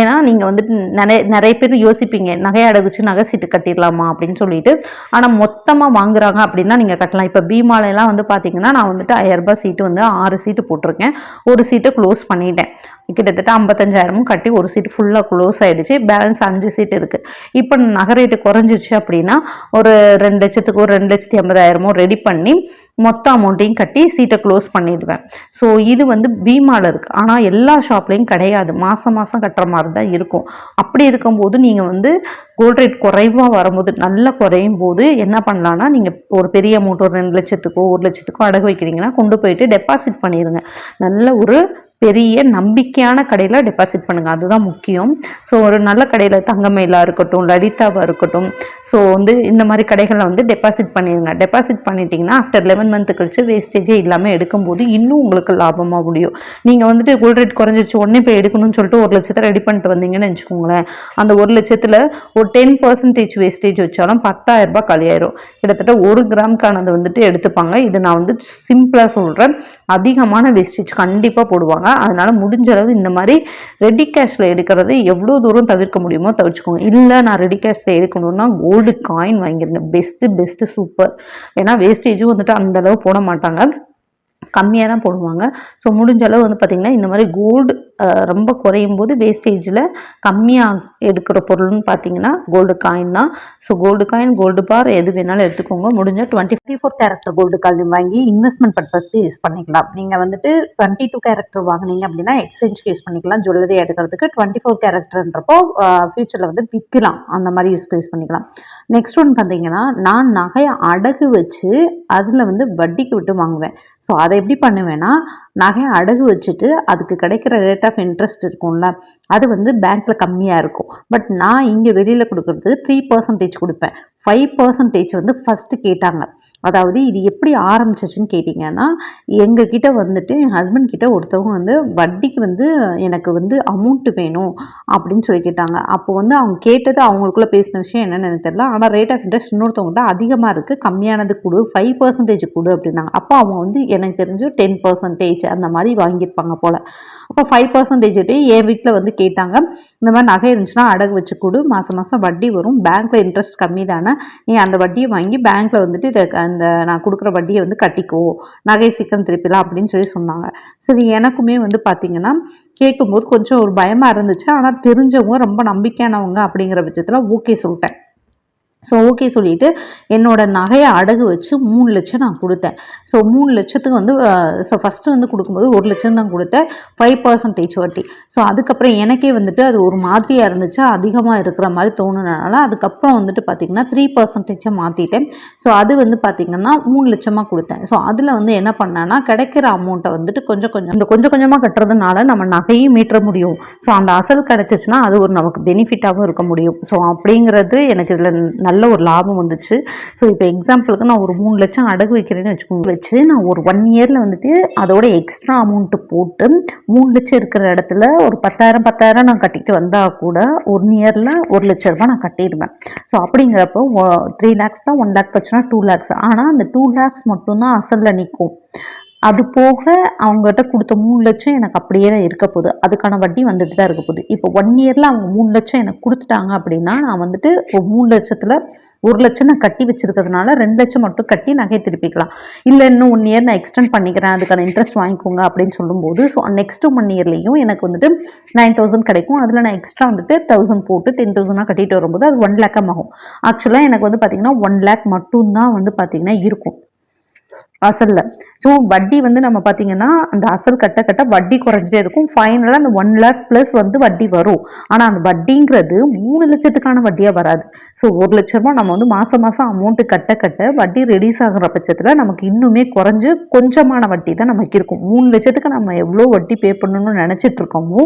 ஏன்னா நீங்கள் வந்துட்டு நிறைய நிறைய பேர் யோசிப்பீங்க. நகையை அடகு வச்சு நகை சீட்டு கட்டிடலாமா அப்படின்னு சொல்லிட்டு. ஆனால் மொத்தமாக வாங்குறாங்க அப்படின்னா நீங்கள் கட்டலாம். இப்போ பீமாலையெல்லாம் வந்து பார்த்தீங்கன்னா நான் வந்துட்டு ஆயிரரூபா சீட்டு வந்து ஆறு சீட்டு போட்டிருக்கேன். ஒரு சீட்டை க்ளோஸ் பண்ணிட்டு வாங்கிட்டேன். கிட்டத்தட்ட ஐம்பத்தஞ்சாயிரமும் கட்டி ஒரு சீட் ஃபுல்லாக க்ளோஸ் ஆகிடுச்சு பேலன்ஸ் அஞ்சு சீட் இருக்குது இப்போ நகை ரேட்டு குறைஞ்சிருச்சு அப்படின்னா ஒரு ரெண்டு லட்சத்துக்கு ஒரு ரெண்டு லட்சத்தி ஐம்பதாயிரமோ ரெடி பண்ணி மொத்த அமௌண்ட்டையும் கட்டி சீட்டை க்ளோஸ் பண்ணிடுவேன். ஸோ இது வந்து பீமாவில் இருக்குது ஆனால் எல்லா ஷாப்லேயும் கிடையாது. மாதம் மாதம் கட்டுற மாதிரி தான் இருக்கும். அப்படி இருக்கும்போது நீங்கள் வந்து கோல்ட் ரேட் குறைவாக வரும்போது நல்லா குறையும் போது என்ன பண்ணலான்னா நீங்கள் ஒரு பெரிய அமௌண்ட் ஒரு ரெண்டு லட்சத்துக்கோ ஒரு லட்சத்துக்கோ அடகு வைக்கிறீங்கன்னா கொண்டு போயிட்டு டெபாசிட் பண்ணிடுங்க. நல்ல ஒரு பெரிய நம்பிக்கையான கடையில் டெபாசிட் பண்ணுங்கள் அதுதான் முக்கியம். ஸோ ஒரு நல்ல கடையில் தங்கமயிலாக இருக்கட்டும் லலிதாவாக இருக்கட்டும் ஸோ வந்து இந்த மாதிரி கடைகளில் வந்து டெபாசிட் பண்ணிடுங்க டெபாசிட் பண்ணிட்டீங்கன்னா ஆஃப்டர் லெவன் மந்த்து கழிச்சு வேஸ்டேஜே இல்லாமல் எடுக்கும்போது இன்னும் உங்களுக்கு லாபமாக முடியும். நீங்கள் வந்துட்டு கோல்ட் ரேட் குறைஞ்சிருச்சு உடனே போய் எடுக்கணும்னு சொல்லிட்டு ஒரு லட்சத்தை ரெடி பண்ணிட்டு வந்தீங்கன்னு வச்சுக்கோங்களேன். அந்த ஒரு லட்சத்தில் ஒரு டென் பர்சன்டேஜ் வேஸ்டேஜ் வச்சாலும் பத்தாயிரம் ரூபாய் காலியாயிரும் கிட்டத்தட்ட ஒரு கிராம்க்கானது வந்துட்டு எடுத்துப்பாங்க. இது நான் வந்து சிம்பிளாக சொல்கிறேன் அதிகமான வேஸ்டேஜ் கண்டிப்பாக போடுவாங்க. அதனால முடிஞ்ச அளவு இந்த மாதிரி ரெடி கேஷில் எடுக்கிறது எவ்வளோ தூரம் தவிர்க்க முடியுமோ தவிர்த்துக்கோங்க இல்லை நான் ரெடி கேஷில் எடுக்கணும்னா கோல்டு காயின் வாங்கியிருந்தேன் பெஸ்ட்டு பெஸ்ட்டு சூப்பர் ஏன்னா வேஸ்டேஜும் வந்துட்டு அந்த அளவு போட மாட்டாங்க. கம்மியாக தான் போடுவாங்க. ஸோ முடிஞ்ச அளவு வந்து பார்த்திங்கன்னா இந்த மாதிரி கோல்டு ரொம்ப குறையும் போது வேஸ்டேஜில் கம்மியாக எடுக்கிற பொருள்னு பார்த்தீங்கன்னா கோல்டு காயின் தான். So gold coin gold bar எது வேணாலும் எடுத்துக்கோங்க. முடிஞ்சால் twenty fifty four character gold coin வாங்கி இன்வெஸ்ட்மெண்ட் பர்பஸ்க்கு யூஸ் பண்ணிக்கலாம். நீங்கள் வந்துட்டு டுவெண்ட்டி டூ கேரக்டர் வாங்குனீங்க அப்படின்னா எக்ஸ்சேஞ்சுக்கு யூஸ் பண்ணிக்கலாம். ஜுவல்லரி எடுக்கிறதுக்கு டுவெண்ட்டி ஃபோர் கேரக்டர்ன்றப்போ ஃப்யூச்சரில் வந்து விற்கலாம். அந்த மாதிரி யூஸ்க்கு யூஸ் பண்ணிக்கலாம். நெக்ஸ்ட் ஒன் பார்த்தீங்கன்னா நான் நகையை அடகு வச்சு அதில் வந்து வட்டிக்கு விட்டு வாங்குவேன். ஸோ அதை எப்படி பண்ணுவேன்னா நகையை அடகு வச்சுட்டு அதுக்கு கிடைக்கிற ரேட் ஆஃப் இன்ட்ரெஸ்ட் இருக்கும்ல அது வந்து பேங்க்கில் கம்மியாக இருக்கும். பட் நான் இங்கே வெளியில் கொடுக்குறது த்ரீ பர்சன்டேஜ் கொடுப்பேன். ஃபைவ் பர்சன்டேஜ் வந்து ஃபஸ்ட்டு கேட்டாங்க. அதாவது இது எப்படி ஆரம்பிச்சிச்சுன்னு கேட்டிங்கன்னா எங்கள் கிட்டே வந்துட்டு என் ஹஸ்பண்ட் கிட்ட ஒருத்தவங்க வந்து வட்டிக்கு வந்து எனக்கு வந்து அமௌண்ட்டு வேணும் அப்படின்னு சொல்லி கேட்டாங்க. அப்போ வந்து அவங்க கேட்டது அவங்களுக்குள்ள பேசின விஷயம் என்னென்னு எனக்கு தெரியல. ஆனால் ரேட் ஆஃப் இன்ட்ரெஸ்ட் இன்னொருத்தவங்கள்ட்ட அதிகமாக இருக்குது கம்மியானது கொடு ஃபைவ் பர்சன்டேஜ் கொடு அப்படின்னாங்க. அப்போ அவங்க வந்து எனக்கு தெரிஞ்சு டென் பர்சன்டேஜ் அந்த மாதிரி வாங்கியிருப்பாங்க போல். அப்போ ஃபைவ் பர்சன்டேஜ் என் வீட்டில் வந்து கேட்டாங்க. இந்த மாதிரி நகை இருந்துச்சுன்னா அடகு வச்சு கொடு மாதம் மாதம் வட்டி வரும் பேங்க்கில் இன்ட்ரெஸ்ட் கம்மி தானே நீ அந்த வட்டியை வாங்கி பேங்க்கில் வந்துட்டு இதை அந்த நான் கொடுக்குற வட்டியை வந்து கட்டிக்கோ. நகை சீக்கிரம் திருப்பிடலாம் அப்படின்னு சொல்லி சொன்னாங்க. சரி எனக்குமே வந்து பார்த்திங்கன்னா கேட்கும்போது கொஞ்சம் ஒரு பயமாக இருந்துச்சு. ஆனால் தெரிஞ்சவங்க ரொம்ப நம்பிக்கையானவங்க அப்படிங்கிற பட்சத்தில் ஓகே சொல்லிட்டேன். ஸோ ஓகே சொல்லிவிட்டு என்னோடய நகையை அடகு வச்சு மூணு லட்சம் நான் கொடுத்தேன். ஸோ மூணு லட்சத்துக்கு வந்து ஸோ ஃபஸ்ட்டு வந்து கொடுக்கும்போது ஒரு லட்சம் தான் கொடுத்தேன். ஃபைவ் பர்சன்டேஜ் வட்டி. ஸோ அதுக்கப்புறம் எனக்கே வந்துட்டு அது ஒரு மாதிரியாக இருந்துச்சு. அதிகமாக இருக்கிற மாதிரி தோணுனால அதுக்கப்புறம் வந்துட்டு பார்த்திங்கன்னா த்ரீ பர்சன்டேஜை மாற்றிட்டேன் ஸோ அது வந்து பார்த்திங்கன்னா மூணு லட்சமாக கொடுத்தேன். ஸோ அதில் வந்து என்ன பண்ணேன்னா கிடைக்கிற அமௌண்ட்டை வந்துட்டு கொஞ்சம் கொஞ்சம் இந்த கொஞ்சம் கொஞ்சமாக கட்டுறதுனால நம்ம நகையும் மீட்ட முடியும். ஸோ அந்த அசல் கிடச்சிச்சுன்னா அது ஒரு நமக்கு பெனிஃபிட்டாகவும் இருக்க முடியும். ஸோ அப்படிங்கிறது எனக்கு இதில் நல்ல ஒரு லாபம் வந்துச்சு. ஸோ இப்போ எக்ஸாம்பிளுக்கு நான் ஒரு மூணு லட்சம் அடகு வைக்கிறேன்னு வச்சுக்கோங்க. வச்சு நான் ஒரு ஒன் இயரில் வந்துட்டு அதோட எக்ஸ்ட்ரா அமௌண்ட்டு போட்டு மூணு லட்சம் இருக்கிற இடத்துல ஒரு பத்தாயிரம் பத்தாயிரம் நான் கட்டிட்டு வந்தால் கூட ஒன் இயரில் ஒரு லட்ச ரூபாய் நான் கட்டிடுவேன். ஸோ அப்படிங்கிறப்போ த்ரீ லேக்ஸ் தான் ஒன் லேக் வச்சுனா டூ லேக்ஸ் ஆனால் அந்த டூ லேக்ஸ் மட்டும்தான் அசலில் நிற்கும் அது போக அவங்ககிட்ட கொடுத்த மூணு லட்சம் எனக்கு அப்படியே தான் இருக்க போகுது. அதுக்கான வட்டி வந்துட்டு தான் இருக்க போகுது. இப்போ ஒன் இயரில் அவங்க மூணு லட்சம் எனக்கு கொடுத்துட்டாங்க அப்படின்னா நான் வந்துட்டு மூணு லட்சத்தில் ஒரு லட்சம் நான் கட்டி வச்சுருக்கிறதுனால ரெண்டு லட்சம் மட்டும் கட்டி நகை திருப்பிக்கலாம். இல்லை இன்னும் ஒன் இயர் நான் எக்ஸ்டெண்ட் பண்ணிக்கிறேன் அதுக்கான இன்ட்ரெஸ்ட் வாங்கிக்கோங்க அப்படின்னு சொல்லும்போது ஸோ நெக்ஸ்ட் ஒன் இயர்லேயும் எனக்கு வந்துட்டு நைன் தௌசண்ட் கிடைக்கும். அதில் நான் எக்ஸ்ட்ரா வந்துட்டு தௌசண்ட் போட்டு டென் தௌசண்டாக கட்டிட்டு வரும்போது அது ஒன் லேக்காக ஆகும். ஆக்சுவலாக எனக்கு வந்து பார்த்திங்கன்னா ஒன் லேக் மட்டும்தான் வந்து பார்த்திங்கன்னா இருக்கும். அசலில். ஸோ வட்டி வந்து நம்ம பார்த்தீங்கன்னா அந்த அசல் கட்ட கட்ட வட்டி குறைஞ்சிட்டே இருக்கும். ஃபைனலாக அந்த ஒன் லேக் ப்ளஸ் வந்து வட்டி வரும். ஆனால் அந்த வட்டிங்கிறது மூணு லட்சத்துக்கான வட்டியாக வராது. ஸோ ஒரு லட்ச ரூபா நம்ம வந்து மாதம் மாதம் அமௌண்ட்டு கட்ட கட்ட வட்டி ரெடியூஸ் ஆகிற பட்சத்தில் நமக்கு இன்னுமே குறைஞ்சு கொஞ்சமான வட்டி தான் நமக்கு இருக்கும். மூணு லட்சத்துக்கு நம்ம எவ்வளோ வட்டி பே பண்ணணும்னு நினச்சிட்டு இருக்கோமோ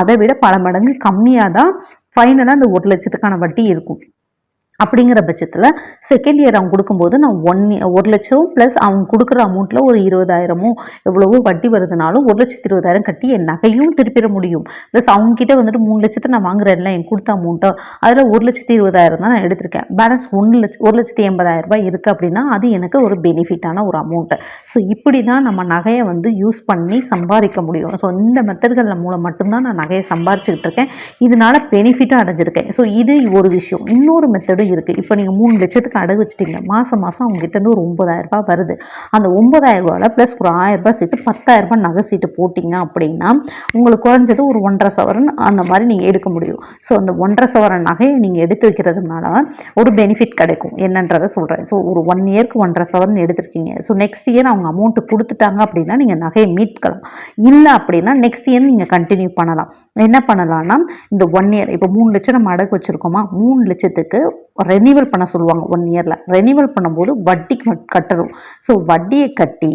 அதை விட பல மடங்கு கம்மியாக தான் ஃபைனலாக அந்த ஒரு லட்சத்துக்கான வட்டி இருக்கும். அப்படிங்கிற பட்சத்தில் செகண்ட் இயர் அவங்க கொடுக்கும்போது நான் ஒன் ஒரு லட்சம் ப்ளஸ் அவங்க கொடுக்குற அமௌண்ட்டில் ஒரு இருபதாயிரமோ எவ்வளவோ வட்டி வருதுனாலும் ஒரு லட்சத்து இருபதாயிரம் கட்டி என் நகையும் திருப்பிட முடியும். ப்ளஸ் அவங்ககிட்ட வந்துட்டு மூணு லட்சத்தை நான் வாங்குறேன்ல என் கொடுத்த அமௌண்ட்டோ அதில் ஒரு லட்சத்தி இருபதாயிரம் தான் நான் எடுத்திருக்கேன். பேலன்ஸ் ஒன்று லட்சம் ஒரு லட்சத்தி எண்பதாயிரம் ரூபாய் இருக்குது அப்படின்னா அது எனக்கு ஒரு பெனிஃபிட்டான ஒரு அமௌண்ட்டு ஸோ இப்படி தான் நம்ம நகையை வந்து யூஸ் பண்ணி சம்பாதிக்க முடியும். ஸோ இந்த மெத்தட்கள் மூலம் மட்டும்தான் நான் நகையை சம்பாரிச்சுக்கிட்டு இருக்கேன். இதனால பெனிஃபிட்டாக அடைஞ்சிருக்கேன். ஸோ இது ஒரு விஷயம். இன்னொரு மெத்தடும் இருக்குது இப்போ நீங்கள் மூணு லட்சத்துக்கு அடகு வச்சிட்டீங்க மாதம் மாதம் அவங்ககிட்டருந்து ஒரு ஒம்பதாயிரரூபா ரூபாய் வருது. அந்த ஒம்பதாயிரரூபாவில் ப்ளஸ் ஒரு ஆயிரம் ரூபாய் சேர்த்து பத்தாயிரம் ரூபாய் நகை சீட்டு போட்டிங்க அப்படின்னா உங்களுக்கு குறைஞ்சது ஒரு ஒன்றரை சவரன் அந்த மாதிரி நீங்கள் எடுக்க முடியும். ஸோ அந்த ஒன்றரை சவரன் நகையை நீங்கள் எடுத்து வைக்கிறதுனால ஒரு பெனிஃபிட் கிடைக்கும். என்னன்றதை சொல்கிறேன் ஸோ ஒரு ஒன் இயர்க்கு ஒன்றரை சவரன் எடுத்திருக்கீங்க. ஸோ நெக்ஸ்ட் இயர் அவங்க அமௌண்ட்டு கொடுத்துட்டாங்க அப்படின்னா நீங்கள் நகையை மீட்கலாம். இல்லை அப்படின்னா நெக்ஸ்ட் இயர் நீங்கள் கண்டினியூ பண்ணலாம். என்ன பண்ணலாம்னா இந்த ஒன் இயர் இப்போ மூணு லட்சம் நம்ம அடகு வச்சுருக்கோமா? மூணு லட்சத்துக்கு ரெனிவல் பண்ண சொல்லுவாங்க ஒன் இயரில் ரெனிவல் பண்ணும்போது வட்டிக்கு கட்டணும். ஸோ வட்டியை கட்டி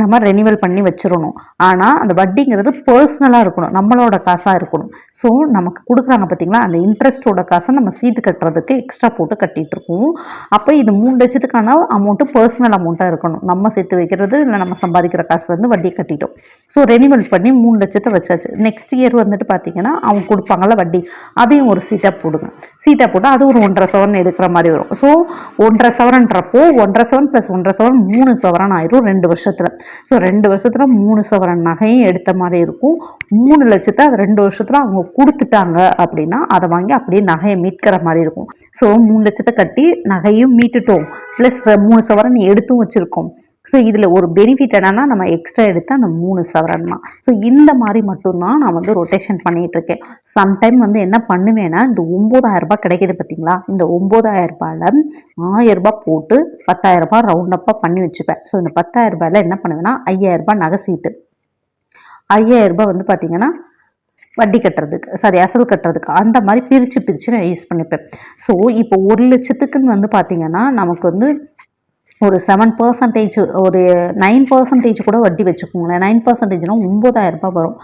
நம்ம ரெனிவல் பண்ணி வச்சிடணும் ஆனால் அந்த வட்டிங்கிறது பர்சனலாக இருக்கணும். நம்மளோட காசாக இருக்கணும். ஸோ நமக்கு கொடுக்குறாங்க பார்த்திங்களா அந்த இன்ட்ரெஸ்ட்டோட காசை நம்ம சீட்டு கட்டுறதுக்கு எக்ஸ்ட்ரா போட்டு கட்டிகிட்டு இருக்கோம். அப்போ இது மூணு லட்சத்துக்கான அமௌண்ட்டு பர்சனல் அமௌண்ட்டாக இருக்கணும். நம்ம சேர்த்து வைக்கிறது இல்லை நம்ம சம்பாதிக்கிற காசுலேருந்து வட்டி கட்டிட்டோம். ஸோ ரெனிவல் பண்ணி மூணு லட்சத்தை வச்சாச்சு. நெக்ஸ்ட் இயர் வந்துட்டு பார்த்தீங்கன்னா அவங்க கொடுப்பாங்கல்ல வட்டி அதையும் ஒரு சீட்டாக போடுங்க. சீட்டாக போட்டால் அது ஒரு ஒன்றரை சவரன் எடுக்கிற மாதிரி வரும். ஸோ ஒன்றரை சவரன்றப்போ ஒன்றரை சவரன் ப்ளஸ் ஒன்றரை சவரன் மூணு சவரன் ஆயிரும் ரெண்டு வருஷத்தில். ஸோ ரெண்டு வருஷத்தில் மூணு சவரன் நகையும் எடுத்த மாதிரி இருக்கும். மூணு லட்சத்தை அது ரெண்டு வருஷத்தில் அவங்க கொடுத்துட்டாங்க அப்படின்னா அதை வாங்கி அப்படியே நகையை மீட்கிற மாதிரி இருக்கும். ஸோ மூணு லட்சத்தை கட்டி நகையும் மீட்டுட்டோம். ப்ளஸ் மூணு சவரன் எடுத்தும் வச்சுருக்கோம். ஸோ இதில் ஒரு பெனிஃபிட் என்னன்னா நம்ம எக்ஸ்ட்ரா எடுத்து அந்த மூணு சவரன் தான். ஸோ இந்த மாதிரி மட்டும்தான் நான் வந்து ரொட்டேஷன் பண்ணிகிட்டு இருக்கேன். சம்டைம் வந்து என்ன பண்ணுவேன்னா இந்த ஒம்பதாயிரம் ரூபாய் பார்த்தீங்களா இந்த ஒம்பதாயிரம் ரூபாயில் ஆயிரம் ரூபாய் போட்டு பத்தாயிரம் ரூபாய் ரவுண்ட் அப்பாக பண்ணி வச்சுப்பேன். ஸோ இந்த பத்தாயிரம் ரூபாயில் என்ன பண்ணுவேன்னா ஐயாயிரம் ரூபாய் நகை சீட்டு. ஐயாயிரம் ரூபாய் வந்து பார்த்தீங்கன்னா வட்டி கட்டுறதுக்கு சாரி அசல் கட்டுறதுக்கு அந்த மாதிரி பிரித்து பிரித்து நான் யூஸ் பண்ணிப்பேன். ஸோ இப்போ ஒரு லட்சத்துக்குன்னு வந்து பார்த்திங்கன்னா நமக்கு வந்து ஒரு செவன் பர்சன்டேஜ் ஒரு நைன் பர்சன்டேஜ் கூட வட்டி வச்சுக்கோங்களேன். நைன் பர்சன்டேஜ்னால் ஒம்பதாயிரரூபா வரும்.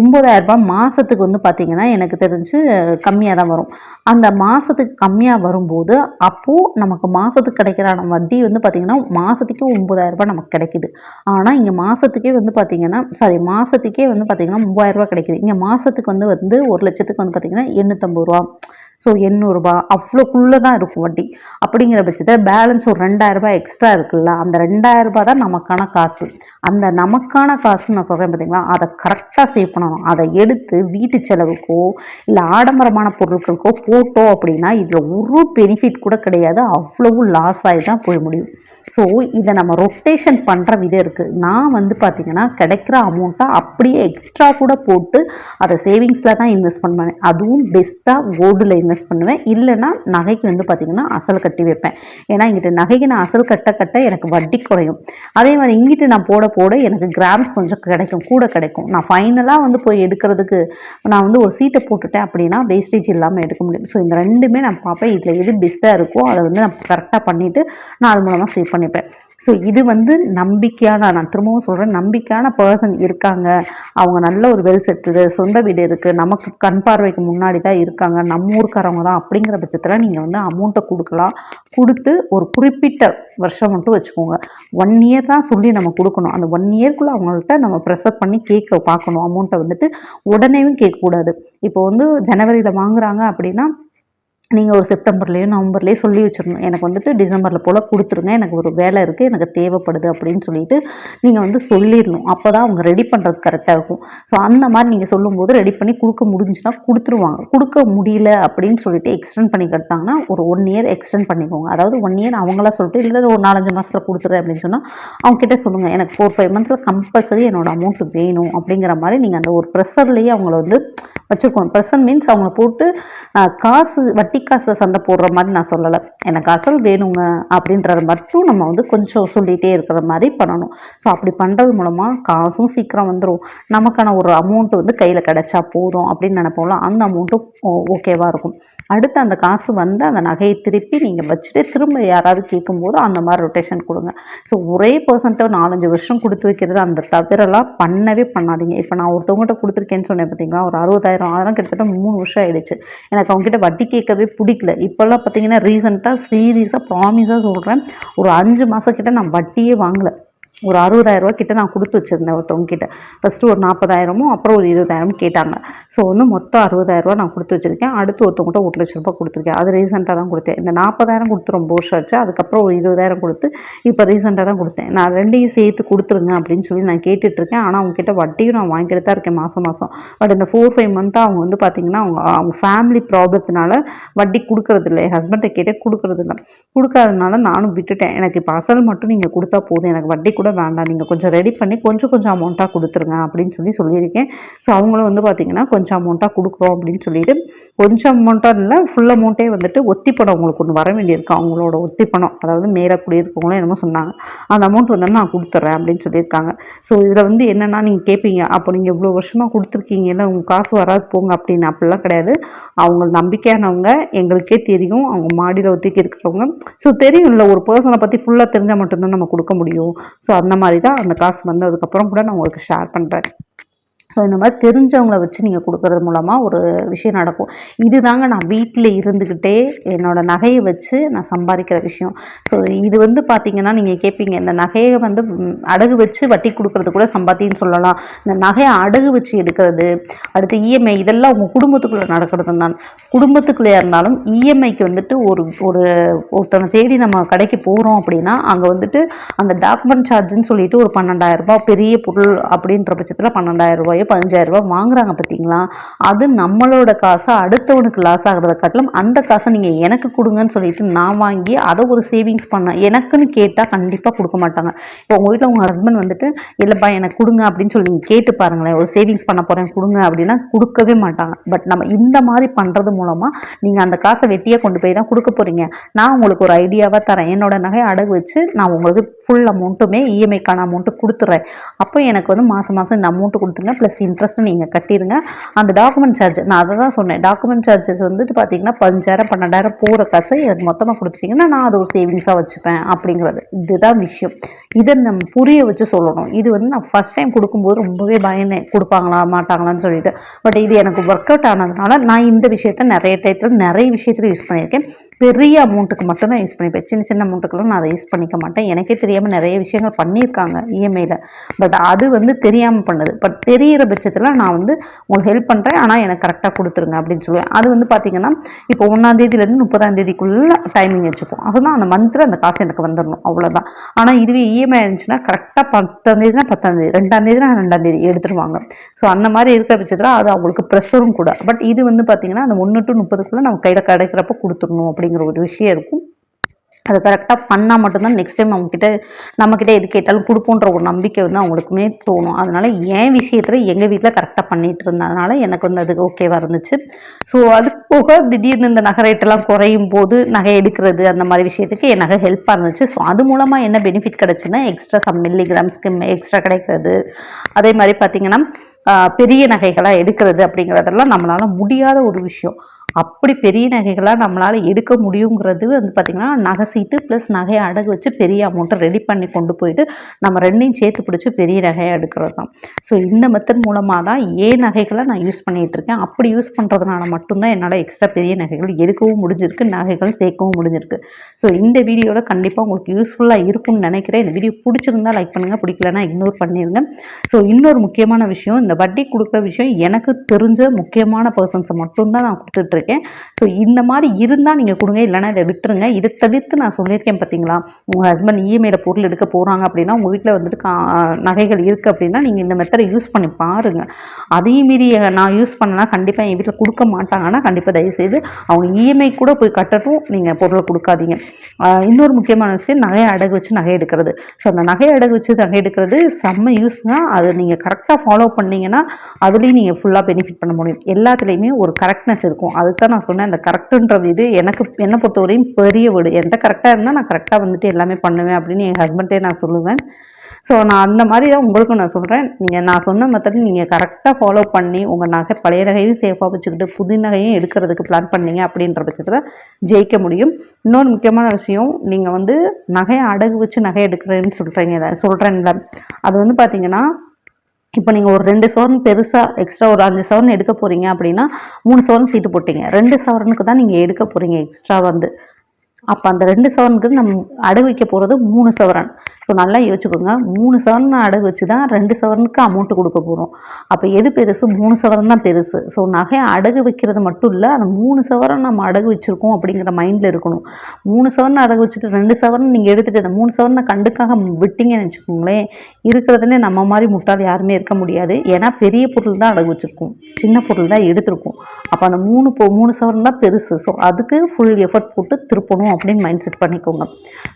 ஒம்பதாயிரரூபா மாதத்துக்கு வந்து பார்த்திங்கன்னா எனக்கு தெரிஞ்சு கம்மியாக தான் வரும். அந்த மாதத்துக்கு கம்மியாக வரும்போது அப்போது நமக்கு மாதத்துக்கு கிடைக்கிற வட்டி வந்து பார்த்திங்கன்னா மாதத்துக்கே ஒம்பதாயிரரூபா நமக்கு கிடைக்குது. ஆனால் இங்கே மாதத்துக்கே வந்து பார்த்திங்கன்னா சாரி மாதத்துக்கே வந்து பார்த்திங்கன்னா மூவாயிரரூபா கிடைக்குது. இங்கே மாதத்துக்கு வந்து வந்து ஒரு லட்சத்துக்கு வந்து பார்த்திங்கன்னா எண்ணூற்றம்பது ரூபா. ஸோ எண்ணூறுரூபா அவ்வளோக்குள்ளே தான் இருக்கும் வட்டி. அப்படிங்கிற பட்சத்தில் பேலன்ஸ் ஒரு ரெண்டாயிரரூபா எக்ஸ்ட்ரா இருக்குல்ல அந்த ரெண்டாயிரம் தான் நமக்கான காசு. அந்த நமக்கான காசு நான் சொல்கிறேன் பார்த்தீங்களா அதை கரெக்டாக சேவ் பண்ணணும். அதை எடுத்து வீட்டு செலவுக்கோ இல்லை ஆடம்பரமான பொருட்களுக்கோ போட்டோம் அப்படின்னா இதில் ஒரு பெனிஃபிட் கூட கிடையாது. அவ்வளவு லாஸ் ஆகி தான் போய் முடியும். ஸோ இதை நம்ம ரொட்டேஷன் பண்ணுற விதம் இருக்குது நான் வந்து பார்த்திங்கன்னா கிடைக்கிற அமௌண்ட்டை அப்படியே எக்ஸ்ட்ரா கூட போட்டு அதை சேவிங்ஸில் தான் இன்வெஸ்ட் பண்ணுவேன். அதுவும் பெஸ்ட்டாக கோல்டில் இன்வெஸ்ட் பண்ணுவேன். இல்லைன்னா நகைக்கு வந்து பார்த்திங்கன்னா அசல் கட்டி வைப்பேன். ஏன்னா இங்கிட்ட நகைக்கு நான் அசல் கட்ட கட்ட எனக்கு வட்டி குறையும். அதே மாதிரி இங்கிட்டு நான் போட போட எனக்கு கிராம்ஸ் கொஞ்சம் கிடைக்கும் கூட கிடைக்கும். நான் ஃபைனலாக வந்து போய் எடுக்கிறதுக்கு நான் வந்து ஒரு சீட்டை போட்டுட்டேன் அப்படின்னா வேஸ்டேஜ் இல்லாமல் எடுக்க முடியும். ஸோ இந்த ரெண்டுமே நான் பார்ப்பேன். இதில் எது பெஸ்ட்டாக இருக்கோ அதை வந்து நான் கரெக்டாக பண்ணிவிட்டு நான் அது மூலமாக சேவ் பண்ணிப்பேன். ஸோ இது வந்து நம்பிக்கையான நான் திரும்பவும் சொல்கிறேன் நம்பிக்கையான பர்சன் இருக்காங்க. அவங்க நல்ல ஒரு வெல் செட்டுடு சொந்த வீடு இருக்குது நமக்கு கண் பார்வைக்கு முன்னாடி தான் இருக்காங்க. நம்ம ஊருக்காரவங்க தான் அப்படிங்கிற பட்சத்தில் நீங்கள் வந்து அமௌண்ட்டை கொடுக்கலாம். கொடுத்து ஒரு குறிப்பிட்ட வருஷம் மட்டும் வச்சுக்கோங்க. ஒன் இயர் தான் சொல்லி நம்ம கொடுக்கணும். அந்த ஒன் இயர்க்குள்ளே அவங்கள்ட்ட நம்ம ப்ரெஷர் பண்ணி கேட்க பார்க்கணும். அமௌண்ட்டை வந்துட்டு உடனேவும் கேட்கக்கூடாது. இப்போ வந்து ஜனவரியில் வாங்குறாங்க அப்படின்னா நீங்கள் ஒரு செப்டம்பர்லேயோ நவம்பர்லேயோ சொல்லி வச்சிடணும் எனக்கு வந்துட்டு டிசம்பரில் போல் கொடுத்துருங்க. எனக்கு ஒரு வேலை இருக்குது எனக்கு தேவைப்படுது அப்படின்னு சொல்லிட்டு நீங்கள் வந்து சொல்லிடணும் அப்போ தான் அவங்க ரெடி பண்ணுறது கரெக்டாக இருக்கும். ஸோ அந்த மாதிரி நீங்கள் சொல்லும்போது ரெடி பண்ணி கொடுக்க முடிஞ்சுன்னா கொடுத்துருவாங்க. கொடுக்க முடியல அப்படின்னு சொல்லிட்டு எக்ஸ்டெண்ட் பண்ணி கட்டாங்கன்னா ஒரு ஒன் இயர் எக்ஸ்டெண்ட் பண்ணிக்கோங்க. அதாவது ஒன் இயர் அவங்களா சொல்லிட்டு இல்லை ஒரு நாலஞ்சு மாதத்தில் கொடுத்துறேன் அப்படின்னு சொன்னால் அவங்ககிட்ட சொல்லுங்கள் எனக்கு ஃபோர் ஃபைவ் மந்த்தில் கம்பல்சரி என்னோடய அமௌண்ட் வேணும் அப்படிங்கிற மாதிரி நீங்கள் அந்த ஒரு ப்ரெஷர்லேயே அவங்கள வந்து வச்சுருக்கோம் ப்ரெஷர் மீன்ஸ் அவங்கள போட்டு காசு வட்டி காசு சண்டை போடுற மாதிரி நான் சொல்லலை. எனக்கு அசல் வேணுங்க அப்படின்றத மட்டும் நம்ம வந்து கொஞ்சம் சொல்லிகிட்டே இருக்கிற மாதிரி பண்ணணும். ஸோ அப்படி பண்ணுறது மூலமாக காசும் சீக்கிரம் வந்துடும் நமக்கான ஒரு அமௌண்ட்டு வந்து கையில் கிடச்சா போதும் அப்படின்னு நினைப்போம்ல அந்த அமௌண்ட்டும் ஓகேவாக இருக்கும். அடுத்து அந்த காசு வந்து அந்த நகையை திருப்பி நீங்கள் வச்சுட்டு திரும்ப யாராவது கேட்கும்போது அந்த மாதிரி ரொட்டேஷன் கொடுங்க. ஸோ ஒரே பர்சன்ட்டை நாலஞ்சு வருஷம் கொடுத்து வைக்கிறது அந்த தவிரலாம் பண்ணவே பண்ணாதீங்க. இப்போ நான் ஒருத்தவங்ககிட்ட கொடுத்துருக்கேன்னு சொன்னேன் பார்த்தீங்களா ஒரு அறுபதாயிரம் அதெல்லாம் கிட்டத்தட்ட மூணு வருஷம் ஆயிடுச்சு. எனக்கு அவங்ககிட்ட வட்டி கேட்கவே பிடிக்கல. இப்போல்லாம் பார்த்தீங்கன்னா ரீசெண்டாக சீரியஸாக ப்ராமிஸாக சொல்கிறேன் ஒரு அஞ்சு மாதக்கிட்ட நான் வட்டியே வாங்கலை. ஒரு அறுபதாயிரம் ரூபா கிட்ட நான் கொடுத்து வச்சுருந்தேன் ஒருத்தவங்க கிட்ட. ஃபஸ்ட்டு ஒரு நாற்பதாயிரமும் அப்புறம் ஒரு இருபதாயிரமும் கேட்டாங்க. ஸோ வந்து மொத்தம் அறுபதாயிரரூவா நான் கொடுத்து வச்சுருக்கேன். அடுத்து ஒருத்தவங்ககிட்ட ஒரு லட்ச ரூபாய் கொடுத்துருக்கேன். அது ரீசெண்டாக தான் கொடுத்தேன். இந்த நாற்பதாயிரம் கொடுத்து ரொம்ப வருஷம் ஆச்சு. அதுக்கப்புறம் ஒரு இருபதாயிரம் கொடுத்து இப்போ ரீசெண்டாக தான் கொடுத்தேன். நான் ரெண்டையும் சேர்த்து கொடுத்துருங்க அப்படின்னு சொல்லி நான் கேட்டுட்ருக்கேன். ஆனால் அவங்க கிட்ட வட்டியும் நான் வாங்கிட்டு தான் இருக்கேன் மாதம் மாதம் பட் இந்த ஃபோர் ஃபைவ் மந்த்தாக அவங்க வந்து பார்த்திங்கன்னா அவங்க அவங்க ஃபேமிலி ப்ராப்ளத்தினால வட்டி கொடுக்கறது இல்லை. என் ஹஸ்பண்டை கேட்டே கொடுக்கறது இல்லை. கொடுக்காதனால நானும் விட்டுட்டேன். எனக்கு இப்போ அசல் மட்டும் நீங்கள் கொடுத்தா போதும். எனக்கு வட்டி கூட வேண்டாம். நீங்கள் கொஞ்சம் ரெடி பண்ணி கொஞ்சம் கொஞ்சம் அமௌண்ட்டாக கொடுத்துருங்க அப்படின்னு சொல்லி சொல்லியிருக்கேன். ஸோ அவங்களும் வந்து பார்த்திங்கன்னா கொஞ்சம் அமௌண்ட்டாக கொடுக்குறோம் அப்படின்னு சொல்லிட்டு கொஞ்சம் அமௌண்ட்டாக இல்லை ஃபுல் அமௌண்ட்டே வந்துட்டு ஒத்தி பணம் உங்களுக்கு ஒன்று வர வேண்டியிருக்கு. அவங்களோட ஒத்தி பணம் அதாவது மேலே குடியிருக்கவங்களும் என்னமோ சொன்னாங்க. அந்த அமௌண்ட் வந்து நான் கொடுத்துட்றேன் அப்படின்னு சொல்லியிருக்காங்க. ஸோ இதில் வந்து என்னென்னா நீங்கள் கேட்பீங்க அப்போ நீங்கள் இவ்வளோ வருஷமாக கொடுத்துருக்கீங்கல்ல உங்கள் காசு வராது போங்க அப்படின்னு அப்படிலாம் கிடையாது. அவங்க நம்பிக்கையானவங்க எங்களுக்கே தெரியும். அவங்க மாடியில் ஒத்திக்கி இருக்கிறவங்க. ஸோ தெரியும்ல ஒரு பர்சனை பற்றி ஃபுல்லாக தெரிஞ்சால் மட்டும்தான் நம்ம கொடுக்க முடியும். ஸோ அந்த மாதிரி தான் அந்த காசு வந்ததுக்கப்புறம் கூட நான் உங்களுக்கு ஷேர் பண்ணுறேன் ஸோ இந்த மாதிரி தெரிஞ்சவங்கள வச்சு நீங்கள் கொடுக்கறது மூலமாக ஒரு விஷயம் நடக்கும். இது தாங்க நான் வீட்டில் இருந்துக்கிட்டே என்னோடய நகையை வச்சு நான் சம்பாதிக்கிற விஷயம். ஸோ இது வந்து பார்த்திங்கன்னா நீங்கள் கேட்பீங்க இந்த நகையை வந்து அடகு வச்சு வட்டி கொடுக்கறது கூட சம்பாத்தின்னு சொல்லலாம். இந்த நகையை அடகு வச்சு எடுக்கிறது அடுத்து இஎம்ஐ இதெல்லாம் உங்கள் குடும்பத்துக்குள்ளே நடக்கிறது தான். குடும்பத்துக்குள்ளே இருந்தாலும் இஎம்ஐக்கு வந்துட்டு ஒரு ஒரு ஒருத்தனை தேடி நம்ம கடைக்கு போகிறோம் அப்படின்னா அங்கே வந்துட்டு அந்த டாக்குமெண்ட் சார்ஜ்னு சொல்லிட்டு ஒரு பன்னெண்டாயிரரூபா பெரிய பொருள் அப்படின்ற பட்சத்தில் பன்னெண்டாயிரம் ரூபாயோ பதினஞ்சாயிரம் ரூபாய் வாங்குறாங்க பார்த்தீங்களா அது நம்மளோட காசை அடுத்தவனுக்கு லாஸ் ஆகிறத காட்டிலும் அந்த காசை நீங்கள் எனக்கு கொடுங்கன்னு சொல்லிட்டு நான் வாங்கி அதை ஒரு சேவிங்ஸ் பண்ணேன் எனக்குன்னு கேட்டால் கண்டிப்பாக கொடுக்க மாட்டாங்க. இப்போ உங்கள் வீட்டில் உங்கள் ஹஸ்பண்ட் வந்துட்டு இல்லைப்பா எனக்கு கொடுங்க அப்படின்னு சொல்லி நீங்கள் கேட்டு பாருங்களேன். ஒரு சேவிங்ஸ் பண்ண போகிறேன் கொடுங்க அப்படின்னா கொடுக்கவே மாட்டாங்க. பட் நம்ம இந்த மாதிரி பண்ணுறது மூலமாக நீங்கள் அந்த காசை வெட்டியாக கொண்டு போய் தான் கொடுக்க போகிறீங்க நான் உங்களுக்கு ஒரு ஐடியாவாக தரேன். என்னோட நகை அடகு வச்சு நான் உங்களுக்கு ஃபுல் அமௌண்ட்டுமே இஎம்ஐக்கான அமௌண்ட்டு கொடுத்துட்றேன். அப்போ எனக்கு வந்து மாதம் மாதம் இந்த அமௌண்ட்டு கொடுத்துருங்க. ப்ளஸ் இன்ட்ரெஸ்ட்டு நீங்கள் கட்டிடுங்க அந்த டாக்குமெண்ட் சார்ஜ் நான் அதை தான் சொன்னேன். டாக்குமெண்ட் சார்ஜஸ் வந்துட்டு பார்த்தீங்கன்னா பதினஞ்சாயிரம் பன்னெண்டாயிரம் போகிற காசை எனக்கு மொத்தமாக கொடுத்துட்டிங்கன்னா நான் அது ஒரு சேவிங்ஸாக வச்சுப்பேன் அப்படிங்கிறது. இதுதான் விஷயம். இதை நம்ம புரிய வச்சு சொல்லணும். இது வந்து நான் ஃபஸ்ட் டைம் கொடுக்கும்போது ரொம்பவே பயந்தேன். கொடுப்பாங்களா மாட்டாங்களான்னு சொல்லிட்டு. பட் இது எனக்கு ஒர்க் அவுட் ஆனதுனால நான் இந்த விஷயத்த நிறைய டயத்தில் நிறைய விஷயத்தில் யூஸ் பண்ணியிருக்கேன். பெரிய அமௌண்ட்டுக்கு மட்டும்தான் யூஸ் பண்ணிப்பேன். சின்ன சின்ன அமௌண்ட்டுக்கெல்லாம் நான் அதை யூஸ் பண்ணிக்க மாட்டேன். எனக்கே தெரியாமல் நிறைய விஷயங்கள் பண்ணியிருக்காங்க இஎம்ஐயில் பட் அது வந்து தெரியாமல் பண்ணுது. பட் தெரிகிற பட்சத்தில் நான் வந்து உங்களுக்கு ஹெல்ப் பண்ணுறேன் ஆனால் எனக்கு கரெக்டாக கொடுத்துருங்க அப்படின்னு சொல்லுவேன். அது வந்து பார்த்தீங்கன்னா இப்போ ஒன்றாந்தேதியிலேருந்து முப்பதாந்தேதிக்குள்ளே டைமிங் வச்சுப்போம். அதுதான் அந்த மந்தில் அந்த காசு எனக்கு வந்துடணும் அவ்வளோதான் ஆனால் இதுவே இஎம்ஐ இருந்துச்சுன்னா கரெக்டாக பத்தாந்தேதினா பத்தாந்தேதி ரெண்டாந்தேதினா ரெண்டாந்தேதி எடுத்துருவாங்க. ஸோ அந்த மாதிரி இருக்கிற பட்சத்தில் அது அவங்களுக்கு ப்ரெஷரும் கூட. பட் இது வந்து பார்த்திங்கன்னா அந்த ஒன்று டு முப்பதுக்குள்ளே நம்ம கையில் கிடைக்கிறப்ப கொடுத்துடணும் அப்படிங்கிற ஒரு விஷயம் இருக்கும். அது கரெக்டாக பண்ணால் மட்டும்தான் நெக்ஸ்ட் டைம் அவங்கக்கிட்ட நம்மக்கிட்ட எது கேட்டாலும் கொடுப்போன்ற ஒரு நம்பிக்கை வந்து அவங்களுக்குமே தோணும். அதனால் என் விஷயத்தில் எங்கள் வீட்டில் கரெக்டாக பண்ணிகிட்டு இருந்ததுனால எனக்கு வந்து அது ஓகேவாக இருந்துச்சு. ஸோ அது போக திடீர்னு இந்த நகை ரேட்டெல்லாம் குறையும் போது நகை எடுக்கிறது அந்த மாதிரி விஷயத்துக்கு என் நகை ஹெல்ப்பாக இருந்துச்சு. ஸோ அது மூலமாக என்ன பெனிஃபிட் கிடச்சுன்னா எக்ஸ்ட்ரா சம் மில்லிகிராம்ஸ்க்கு எக்ஸ்ட்ரா கிடைக்கிறது. அதே மாதிரி பார்த்திங்கன்னா பெரிய நகைகளாக எடுக்கிறது அப்படிங்கிறதெல்லாம் நம்மளால் முடியாத ஒரு விஷயம். அப்படி பெரிய நகைகளாக நம்மளால் எடுக்க முடியுங்கிறது வந்து பார்த்திங்கன்னா நகை சீட்டு ப்ளஸ் நகையை அடகு வச்சு பெரிய அமௌண்ட்டை ரெடி பண்ணி கொண்டு போயிட்டு நம்ம ரெண்டையும் சேர்த்து பிடிச்சி பெரிய நகையாக எடுக்கிறது தான். ஸோ இந்த மெத்தட் மூலமாக தான் ஏன் நகைகளை நான் யூஸ் பண்ணிகிட்டு இருக்கேன். அப்படி யூஸ் பண்ணுறதுனால மட்டும்தான் என்னால் எக்ஸ்ட்ரா பெரிய நகைகள் எடுக்கவும் முடிஞ்சிருக்கு நகைகள் சேர்க்கவும் முடிஞ்சிருக்கு. ஸோ இந்த வீடியோவில் கண்டிப்பாக உங்களுக்கு யூஸ்ஃபுல்லாக இருக்கும்னு நினைக்கிறேன். இந்த வீடியோ பிடிச்சிருந்தா லைக் பண்ணுங்கள் பிடிக்கலனா இக்னோர் பண்ணிடுங்க ஸோ இன்னொரு முக்கியமான விஷயம் இந்த வட்டி கொடுக்குற விஷயம் எனக்கு தெரிஞ்ச முக்கியமான பர்சன்ஸை மட்டும்தான் நான் கொடுத்துட்ருக்கேன் ஸோ இந்த மாதிரி இருந்தால் நீங்கள் கொடுங்க இல்லைன்னா இதை விட்டுருங்க. இதை தவிர்த்து நான் சொல்லியிருக்கேன் பார்த்தீங்களா? உங்கள் ஹஸ்பண்ட் இஎம்ஐயில் பொருள் எடுக்க போகிறாங்க அப்படின்னா உங்கள் வீட்டில் வந்துட்டு கா- நகைகள் இருக்குது அப்படின்னா நீங்கள் இந்த மெத்தடை யூஸ் பண்ணி பாருங்கள் அதையும் மீறி நான் யூஸ் பண்ணனா கண்டிப்பாக என் வீட்டில் கொடுக்க மாட்டாங்கன்னா கண்டிப்பாக தயவுசெய்து அவங்க இஎம்ஐ கூட போய் கட்டட்டும். நீங்கள் பொருளை கொடுக்காதீங்க. இன்னொரு முக்கியமான விஷயம் நகையை அடகு வச்சு நகை எடுக்கிறது. ஸோ அந்த நகை அடகு வச்சு நகை எடுக்கிறது செம்ம யூஸ் தான் அதை நீங்கள் கரெக்டாக ஃபாலோ பண்ணிங்கன்னா அதுலேயும் நீங்கள் ஃபுல்லாக பெனிஃபிட் பண்ண முடியும். எல்லாத்துலேயுமே ஒரு கரெக்ட்னஸ் இருக்கும். அதுக்கு தான் நான் சொன்னேன். அந்த கரெக்டுன்றது இது எனக்கு என்னை பொறுத்தவரையும் பெரிய வீடு. என்கிட்ட கரெக்டாக இருந்தால் நான் கரெக்டாக வந்துட்டு எல்லாமே பண்ணுவேன் அப்படின்னு என் ஹஸ்பண்டே நான் சொல்லுவேன். ஸோ நான் அந்த மாதிரி தான் உங்களுக்கும் நான் சொல்கிறேன் நீங்கள் நான் சொன்ன மெத்தட் நீங்கள் கரெக்டாக ஃபாலோ பண்ணி உங்கள் நகை பழைய நகையும் சேஃபாக வச்சுக்கிட்டு புது நகையும் எடுக்கிறதுக்கு பிளான் பண்ணீங்க அப்படின்ற பட்சத்தில் ஜெயிக்க முடியும். இன்னொரு முக்கியமான விஷயம் நீங்கள் வந்து நகையை அடகு வச்சு நகை எடுக்கிறேன்னு சொல்கிறீங்க சொல்கிறேன்ல அது வந்து பார்த்தீங்கன்னா இப்போ நீங்கள் ஒரு ரெண்டு சவரன் பெருசாக எக்ஸ்ட்ரா ஒரு அஞ்சு சவரன் எடுக்க போகிறீங்க அப்படின்னா மூணு சவரன் சீட்டு போட்டீங்க. ரெண்டு சவரனுக்கு தான் நீங்கள் எடுக்க போகிறீங்க எக்ஸ்ட்ரா வந்து. அப்போ அந்த ரெண்டு சவரனுக்கு நம்ம அடகு வைக்க போகிறது மூணு சவரன். ஸோ நல்லா யோசிச்சுக்கோங்க மூணு சவரன் அடகு வச்சு தான் ரெண்டு சவரனுக்கு அமௌண்ட்டு கொடுக்க போகிறோம் அப்போ எது பெருசு? மூணு சவரன் தான் பெருசு. ஸோ நகை அடகு வைக்கிறது மட்டும் இல்லை அந்த மூணு சவரன் நம்ம அடகு வச்சுருக்கோம் அப்படிங்கிற மைண்டில் இருக்கணும். மூணு சவரன் அடகு வச்சுட்டு ரெண்டு சவரன் நீங்கள் எடுத்துகிட்டு அந்த மூணு சவரனை கண்டுக்காக விட்டிங்கன்னு வச்சுக்கோங்களேன் இருக்கிறதுலே நம்ம மாதிரி முட்டாள் யாருமே இருக்க முடியாது. ஏன்னா பெரிய பொருள் தான் அடகு வச்சுருக்கோம். சின்ன பொருள் தான் எடுத்திருக்கோம். அப்போ அந்த மூணு பொ மூணு சவரன் தான் பெருசு. ஸோ அதுக்கு ஃபுல் எஃபர்ட் போட்டு திருப்பணும் அப்படின்னு மைண்ட் செட் பண்ணிக்கோங்க.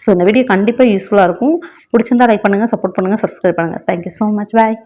ஸோ இந்த வீடியோ கண்டிப்பாக யூஸ்ஃபுல்லாக இருக்கும். பிடிச்சிருந்தா லைக் பண்ணுங்கள் சப்போர்ட் பண்ணுங்கள் சப்ஸ்கிரைப் பண்ணுங்கள் தேங்க்யூ ஸோ மச் பாய்